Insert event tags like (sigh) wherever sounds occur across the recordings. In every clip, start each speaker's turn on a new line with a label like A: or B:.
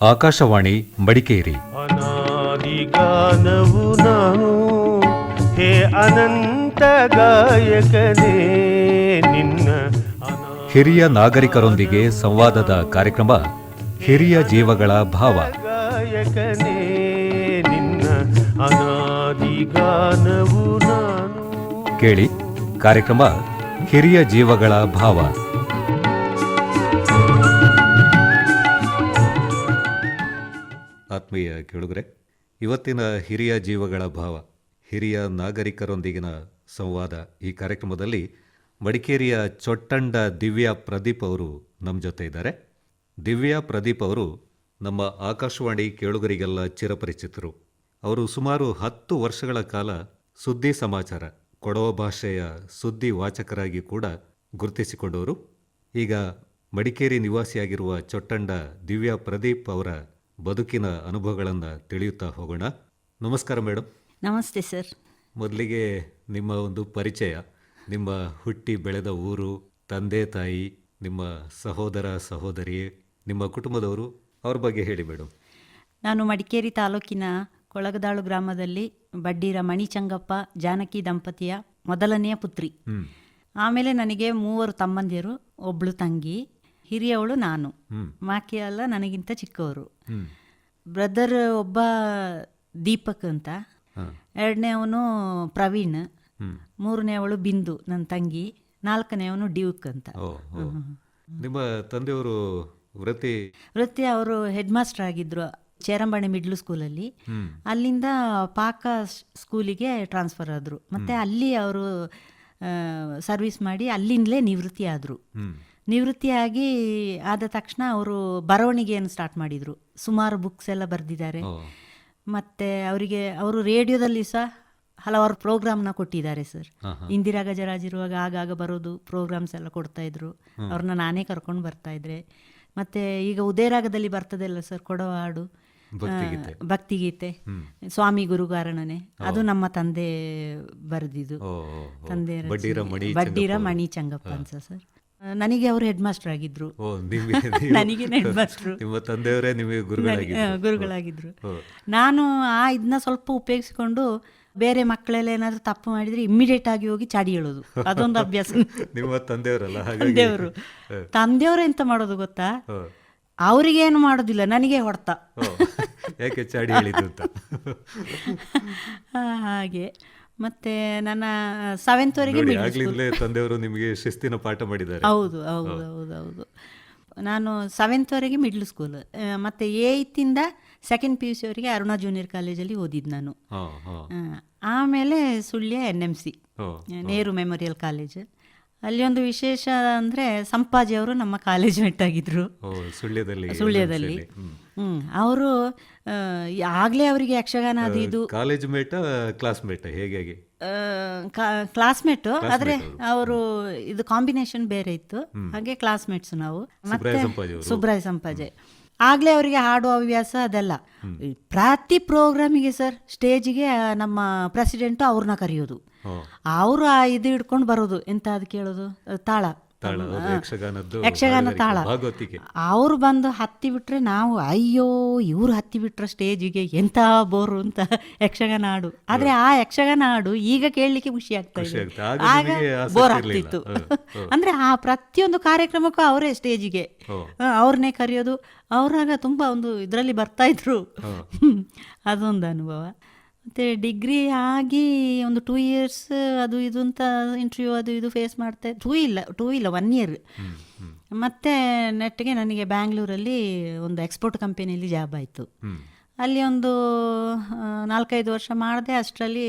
A: ಆಕಾಶವಾಣಿ ಮಡಿಕೇರಿ.
B: ಗಾನವು ನಾನು ಹೇ ಅನಂತ ಗಾಯಕನೇ ನಿನ್ನ
A: ಹಿರಿಯ ನಾಗರಿಕರೊಂದಿಗೆ ಸಂವಾದದ ಕಾರ್ಯಕ್ರಮ ಹಿರಿಯ ಜೀವಗಳ ಭಾವ.
B: ಗಾಯಕನೇ ನಿನ್ನ ಅನಾದಿ ಗಾನವು ನಾನು.
A: ಕೇಳಿ ಕಾರ್ಯಕ್ರಮ ಹಿರಿಯ ಜೀವಗಳ ಭಾವ. ಆತ್ಮೀಯ ಕೇಳುಗರೆ, ಇವತ್ತಿನ ಹಿರಿಯ ಜೀವಗಳ ಭಾವ, ಹಿರಿಯ ನಾಗರಿಕರೊಂದಿಗಿನ ಸಂವಾದ ಈ ಕಾರ್ಯಕ್ರಮದಲ್ಲಿ ಮಡಿಕೇರಿಯ ಚೊಟ್ಟಂಡ ದಿವ್ಯಾ ಪ್ರದೀಪ್ ಅವರು ನಮ್ಮ ಜೊತೆ ಇದ್ದಾರೆ. ದಿವ್ಯಾ ಪ್ರದೀಪ್ ಅವರು ನಮ್ಮ ಆಕಾಶವಾಣಿ ಕೇಳುಗರಿಗೆಲ್ಲ ಚಿರಪರಿಚಿತರು. ಅವರು ಸುಮಾರು ಹತ್ತು ವರ್ಷಗಳ ಕಾಲ ಸುದ್ದಿ ಸಮಾಚಾರ, ಕೊಡವ ಭಾಷೆಯ ಸುದ್ದಿ ವಾಚಕರಾಗಿ ಕೂಡ ಗುರುತಿಸಿಕೊಂಡವರು. ಈಗ ಮಡಿಕೇರಿ ನಿವಾಸಿಯಾಗಿರುವ ಚೊಟ್ಟಂಡ ದಿವ್ಯಾ ಪ್ರದೀಪ್ ಅವರ ಬದುಕಿನ ಅನುಭವಗಳನ್ನು ತಿಳಿಯುತ್ತಾ ಹೋಗೋಣ. ನಮಸ್ಕಾರ ಮೇಡಮ್
C: ನಮಸ್ತೆ ಸರ್.
A: ಮೊದಲಿಗೆ ನಿಮ್ಮ ಒಂದು ಪರಿಚಯ. ನಿಮ್ಮ ಹುಟ್ಟಿ ಬೆಳೆದ ಊರು ತಂದೆ ತಾಯಿ ನಿಮ್ಮ ಸಹೋದರ ಸಹೋದರಿ ನಿಮ್ಮ ಕುಟುಂಬದವರು ಅವ್ರ ಬಗ್ಗೆ ಹೇಳಿ ಮೇಡಮ್
C: ನಾನು ಮಡಿಕೇರಿ ತಾಲೂಕಿನ ಕೊಳಗದಾಳು ಗ್ರಾಮದಲ್ಲಿ ಬಡ್ಡೀರ ಮಣಿಚಂಗಪ್ಪ ಜಾನಕಿ ದಂಪತಿಯ ಮೊದಲನೆಯ ಪುತ್ರಿ. ಆಮೇಲೆ ನನಗೆ ಮೂವರು ತಮ್ಮಂದಿರು ಒಬ್ಳು ತಂಗಿ. ಹಿರಿಯವಳು ನಾನು. ಮಾಕಿ ಅಲ್ಲ ನನಗಿಂತ ಚಿಕ್ಕವರು. ಬ್ರದರ್ ಒಬ್ಬ ದೀಪಕ್ ಅಂತ. ಎರಡನೇ ಅವನು ಪ್ರವೀಣ್. ಮೂರನೇ ಅವಳು ಬಿಂದು ನನ್ನ ತಂಗಿ. ನಾಲ್ಕನೇ ಅವನು ಡ್ಯೂಕ್ ಅಂತ.
A: ನಿಮ್ಮ ತಂದೆಯವರು ವೃತ್ತಿ?
C: ವೃತ್ತಿ ಅವರು ಹೆಡ್ ಮಾಸ್ಟರ್ ಆಗಿದ್ರು ಚೇರಂಬಾಣೆ ಮಿಡ್ಲ್ ಸ್ಕೂಲಲ್ಲಿ. ಅಲ್ಲಿಂದ ಪಾಕ ಸ್ಕೂಲಿಗೆ ಟ್ರಾನ್ಸ್ಫರ್ ಆದರು. ಮತ್ತೆ ಅಲ್ಲಿ ಅವರು ಸರ್ವಿಸ್ ಮಾಡಿ ಅಲ್ಲಿಂದಲೇ ನಿವೃತ್ತಿ ಆದರು. ನಿವೃತ್ತಿಯಾಗಿ ಆದ ತಕ್ಷಣ ಅವರು ಬರವಣಿಗೆಯನ್ನು ಸ್ಟಾರ್ಟ್ ಮಾಡಿದರು. ಸುಮಾರು ಬುಕ್ಸ್ ಎಲ್ಲ ಬರೆದಿದ್ದಾರೆ. ಮತ್ತು ಅವರಿಗೆ ಅವರು ರೇಡಿಯೋದಲ್ಲಿ ಸಹ ಹಲವಾರು ಪ್ರೋಗ್ರಾಮ್ನ ಕೊಟ್ಟಿದ್ದಾರೆ ಸರ್. ಇಂದಿರಾ ಗಜರಾಜ್ ಇರುವಾಗ ಆಗಾಗ ಬರೋದು ಪ್ರೋಗ್ರಾಮ್ಸ್ ಎಲ್ಲ ಕೊಡ್ತಾ ಇದ್ರು. ಅವ್ರನ್ನ ನಾನೇ ಕರ್ಕೊಂಡು ಬರ್ತಾ ಇದ್ರೆ. ಮತ್ತೆ ಈಗ ಉದಯರಾಗದಲ್ಲಿ ಬರ್ತದಲ್ಲ ಸರ್ ಕೊಡವ ಹಾಡು
A: ಭಕ್ತಿಗೀತೆ.
C: ಭಕ್ತಿಗೀತೆ. ಸ್ವಾಮಿ ಗುರುಗಾರಣನೆ. ಅದು ನಮ್ಮ ತಂದೆ ಬರೆದಿದ್ದು. ತಂದೆ
A: ಬಡ್ಡೀರ. ಮಣಿ ಚಂಗಪ್ಪ.
C: ಅಂತ ಸರ್ ನನಗೆ ಅವರು ಹೆಡ್ ಮಾಸ್ಟರ್ ಆಗಿದ್ರು ನನಗೆ ಹೆಡ್ ಮಾಸ್ಟ್ರು
A: ನಿಮ್ಮ ತಂದೆಯವರೇ ನಿಮಗೆ ಗುರುಗಳಾಗಿದ್ರು.
C: ನಾನು ಆ ಇದನ್ನ ಸ್ವಲ್ಪ ಉಪಯೋಗಿಸಿಕೊಂಡು ಬೇರೆ ಮಕ್ಕಳೆಲ್ಲ ಏನಾದರೂ ತಪ್ಪು ಮಾಡಿದ್ರೆ ಇಮ್ಮಿಡಿಯೇಟ್ ಆಗಿ ಹೋಗಿ ಚಾಡಿ ಹೇಳೋದು. ಅದೊಂದು ಅಭ್ಯಾಸ. (laughs)
A: ನಿಮ್ಮ ತಂದೆಯವರಲ್ಲ
C: ತಂದೆಯವರು. ತಂದೆಯವರು ಎಂತ ಮಾಡೋದು ಗೊತ್ತಾ?
A: ಅವ್ರಿಗೆ
C: ಅವರಿಗೇನು ಮಾಡೋದಿಲ್ಲ ನನಗೆ ಹೊಡ್ತಾ. (laughs)
A: ಯಾಕೆ ಚಾಡಿ ಹೇಳಿದ್ದು ಅಂತ? (laughs)
C: ಆ, ಹಾಗೆ. ಮತ್ತೆ ನನ್ನ ಸೆವೆಂತ್ ವರೆಗೆ.
A: ಆಗ್ಲಿಂದಲೇ ತಂದೆಯವರು ನಿಮಗೆ ಶಿಸ್ತಿನ ಪಾಠ ಮಾಡಿದ್ದಾರೆ.
C: ಹೌದು ಹೌದು ಹೌದು. ಹೌದು ನಾನು ಸೆವೆಂತ್ವರೆಗೆ ಮಿಡ್ಲ್ ಸ್ಕೂಲ್ ಮತ್ತೆ ಏಯ್ತಿಂದ ಸೆಕೆಂಡ್ ಪಿ ಯು ಸಿವರೆಗೆ ಅರುಣಾ ಜೂನಿಯರ್ ಕಾಲೇಜಲ್ಲಿ ಓದಿದ್ದು ನಾನು. ಆಮೇಲೆ Sullia N M C Nehru memorial college ಅಲ್ಲಿ ಒಂದು ವಿಶೇಷ ಅಂದ್ರೆ ಸಂಪಾಜಿ ಅವರು ನಮ್ಮ ಕಾಲೇಜ್ ಮೇಟ್ ಆಗಿದ್ರು.
A: ಸುಳ್ಯದಲ್ಲಿ (laughs)
C: ಸುಳ್ಯದಲ್ಲಿ.
A: ಹ್ಮ್.
C: ಅವರು ಆಗ್ಲೇ ಅವರಿಗೆ ಯಕ್ಷಗಾನ ಅದು ಇದು.
A: ಕಾಲೇಜ್ ಮೇಟ್ ಕ್ಲಾಸ್ ಮೇಟ್ ಹೇಗೆ
C: ಕ್ಲಾಸ್ಮೇಟು ಆದರೆ ಅವರು. ಇದು ಕಾಂಬಿನೇಷನ್ ಬೇರೆ ಇತ್ತು. ಹಾಗೆ ಕ್ಲಾಸ್ಮೇಟ್ಸ್ ನಾವು. ಮತ್ತೆ. ಸುಬ್ರಾಯ ಸಂಪಾಜೆ. ಆಗ್ಲೇ ಅವರಿಗೆ ಹಾಡುವ ಹವ್ಯಾಸ ಅದೆಲ್ಲ. ಪ್ರತಿ ಪ್ರೋಗ್ರಾಮಿಗೆ ಸರ್ ಸ್ಟೇಜಿಗೆ ನಮ್ಮ ಪ್ರೆಸಿಡೆಂಟು ಅವ್ರನ್ನ ಕರೆಯೋದು. ಅವರು ಆ ಇದು ಹಿಡ್ಕೊಂಡು ಬರೋದು. ಎಂತ ಅದು ಕೇಳೋದು ತಾಳ. ಯಕ್ಷಗಾನ ತಾಳ. ಅವ್ರು ಬಂದು ಹತ್ತಿ ಬಿಟ್ರೆ ನಾವು ಅಯ್ಯೋ ಇವ್ರು ಹತ್ತಿ ಬಿಟ್ರೆ ಸ್ಟೇಜಿಗೆ ಎಂತ ಬೋರು ಅಂತ ಯಕ್ಷಗಾನ ಹಾಡು. ಆದ್ರೆ ಆ ಯಕ್ಷಗಾನ ಹಾಡು ಈಗ ಕೇಳಲಿಕ್ಕೆ ಖುಷಿ ಆಗ್ತಾ ಇದೆ.
A: ಆಗ
C: ಬೋರ್ ಆಗ್ತಿತ್ತು. ಅಂದ್ರೆ ಆ ಪ್ರತಿಯೊಂದು ಕಾರ್ಯಕ್ರಮಕ್ಕೂ ಅವರೇ ಸ್ಟೇಜಿಗೆ. ಅವ್ರನ್ನೇ ಕರೆಯೋದು. ಅವ್ರಾಗ ತುಂಬಾ ಒಂದು ಇದರಲ್ಲಿ ಬರ್ತಾ ಇದ್ರು. (laughs) ಅದೊಂದು ಅನುಭವ. ಮತ್ತೆ ಡಿಗ್ರಿ ಆಗಿ ಒಂದು ಟೂ ಇಯರ್ಸ್ ಅದು ಇದು ಅಂತ ಇಂಟರ್ವ್ಯೂ ಅದು ಇದು ಫೇಸ್ ಮಾಡ್ತಾ ಟೂ ಇಲ್ಲ ಟೂ ಇಲ್ಲ ಒನ್ ಇಯರ್ ಮತ್ತೆ ನೆಟ್ಗೆ ನನಗೆ ಬ್ಯಾಂಗ್ಳೂರಲ್ಲಿ ಒಂದು ಎಕ್ಸ್ಪೋರ್ಟ್ ಕಂಪನಿಯಲ್ಲಿ ಜಾಬ್ ಆಯಿತು. ಅಲ್ಲಿ ಒಂದು ನಾಲ್ಕೈದು ವರ್ಷ ಮಾಡಿದೆ ಅಷ್ಟರಲ್ಲಿ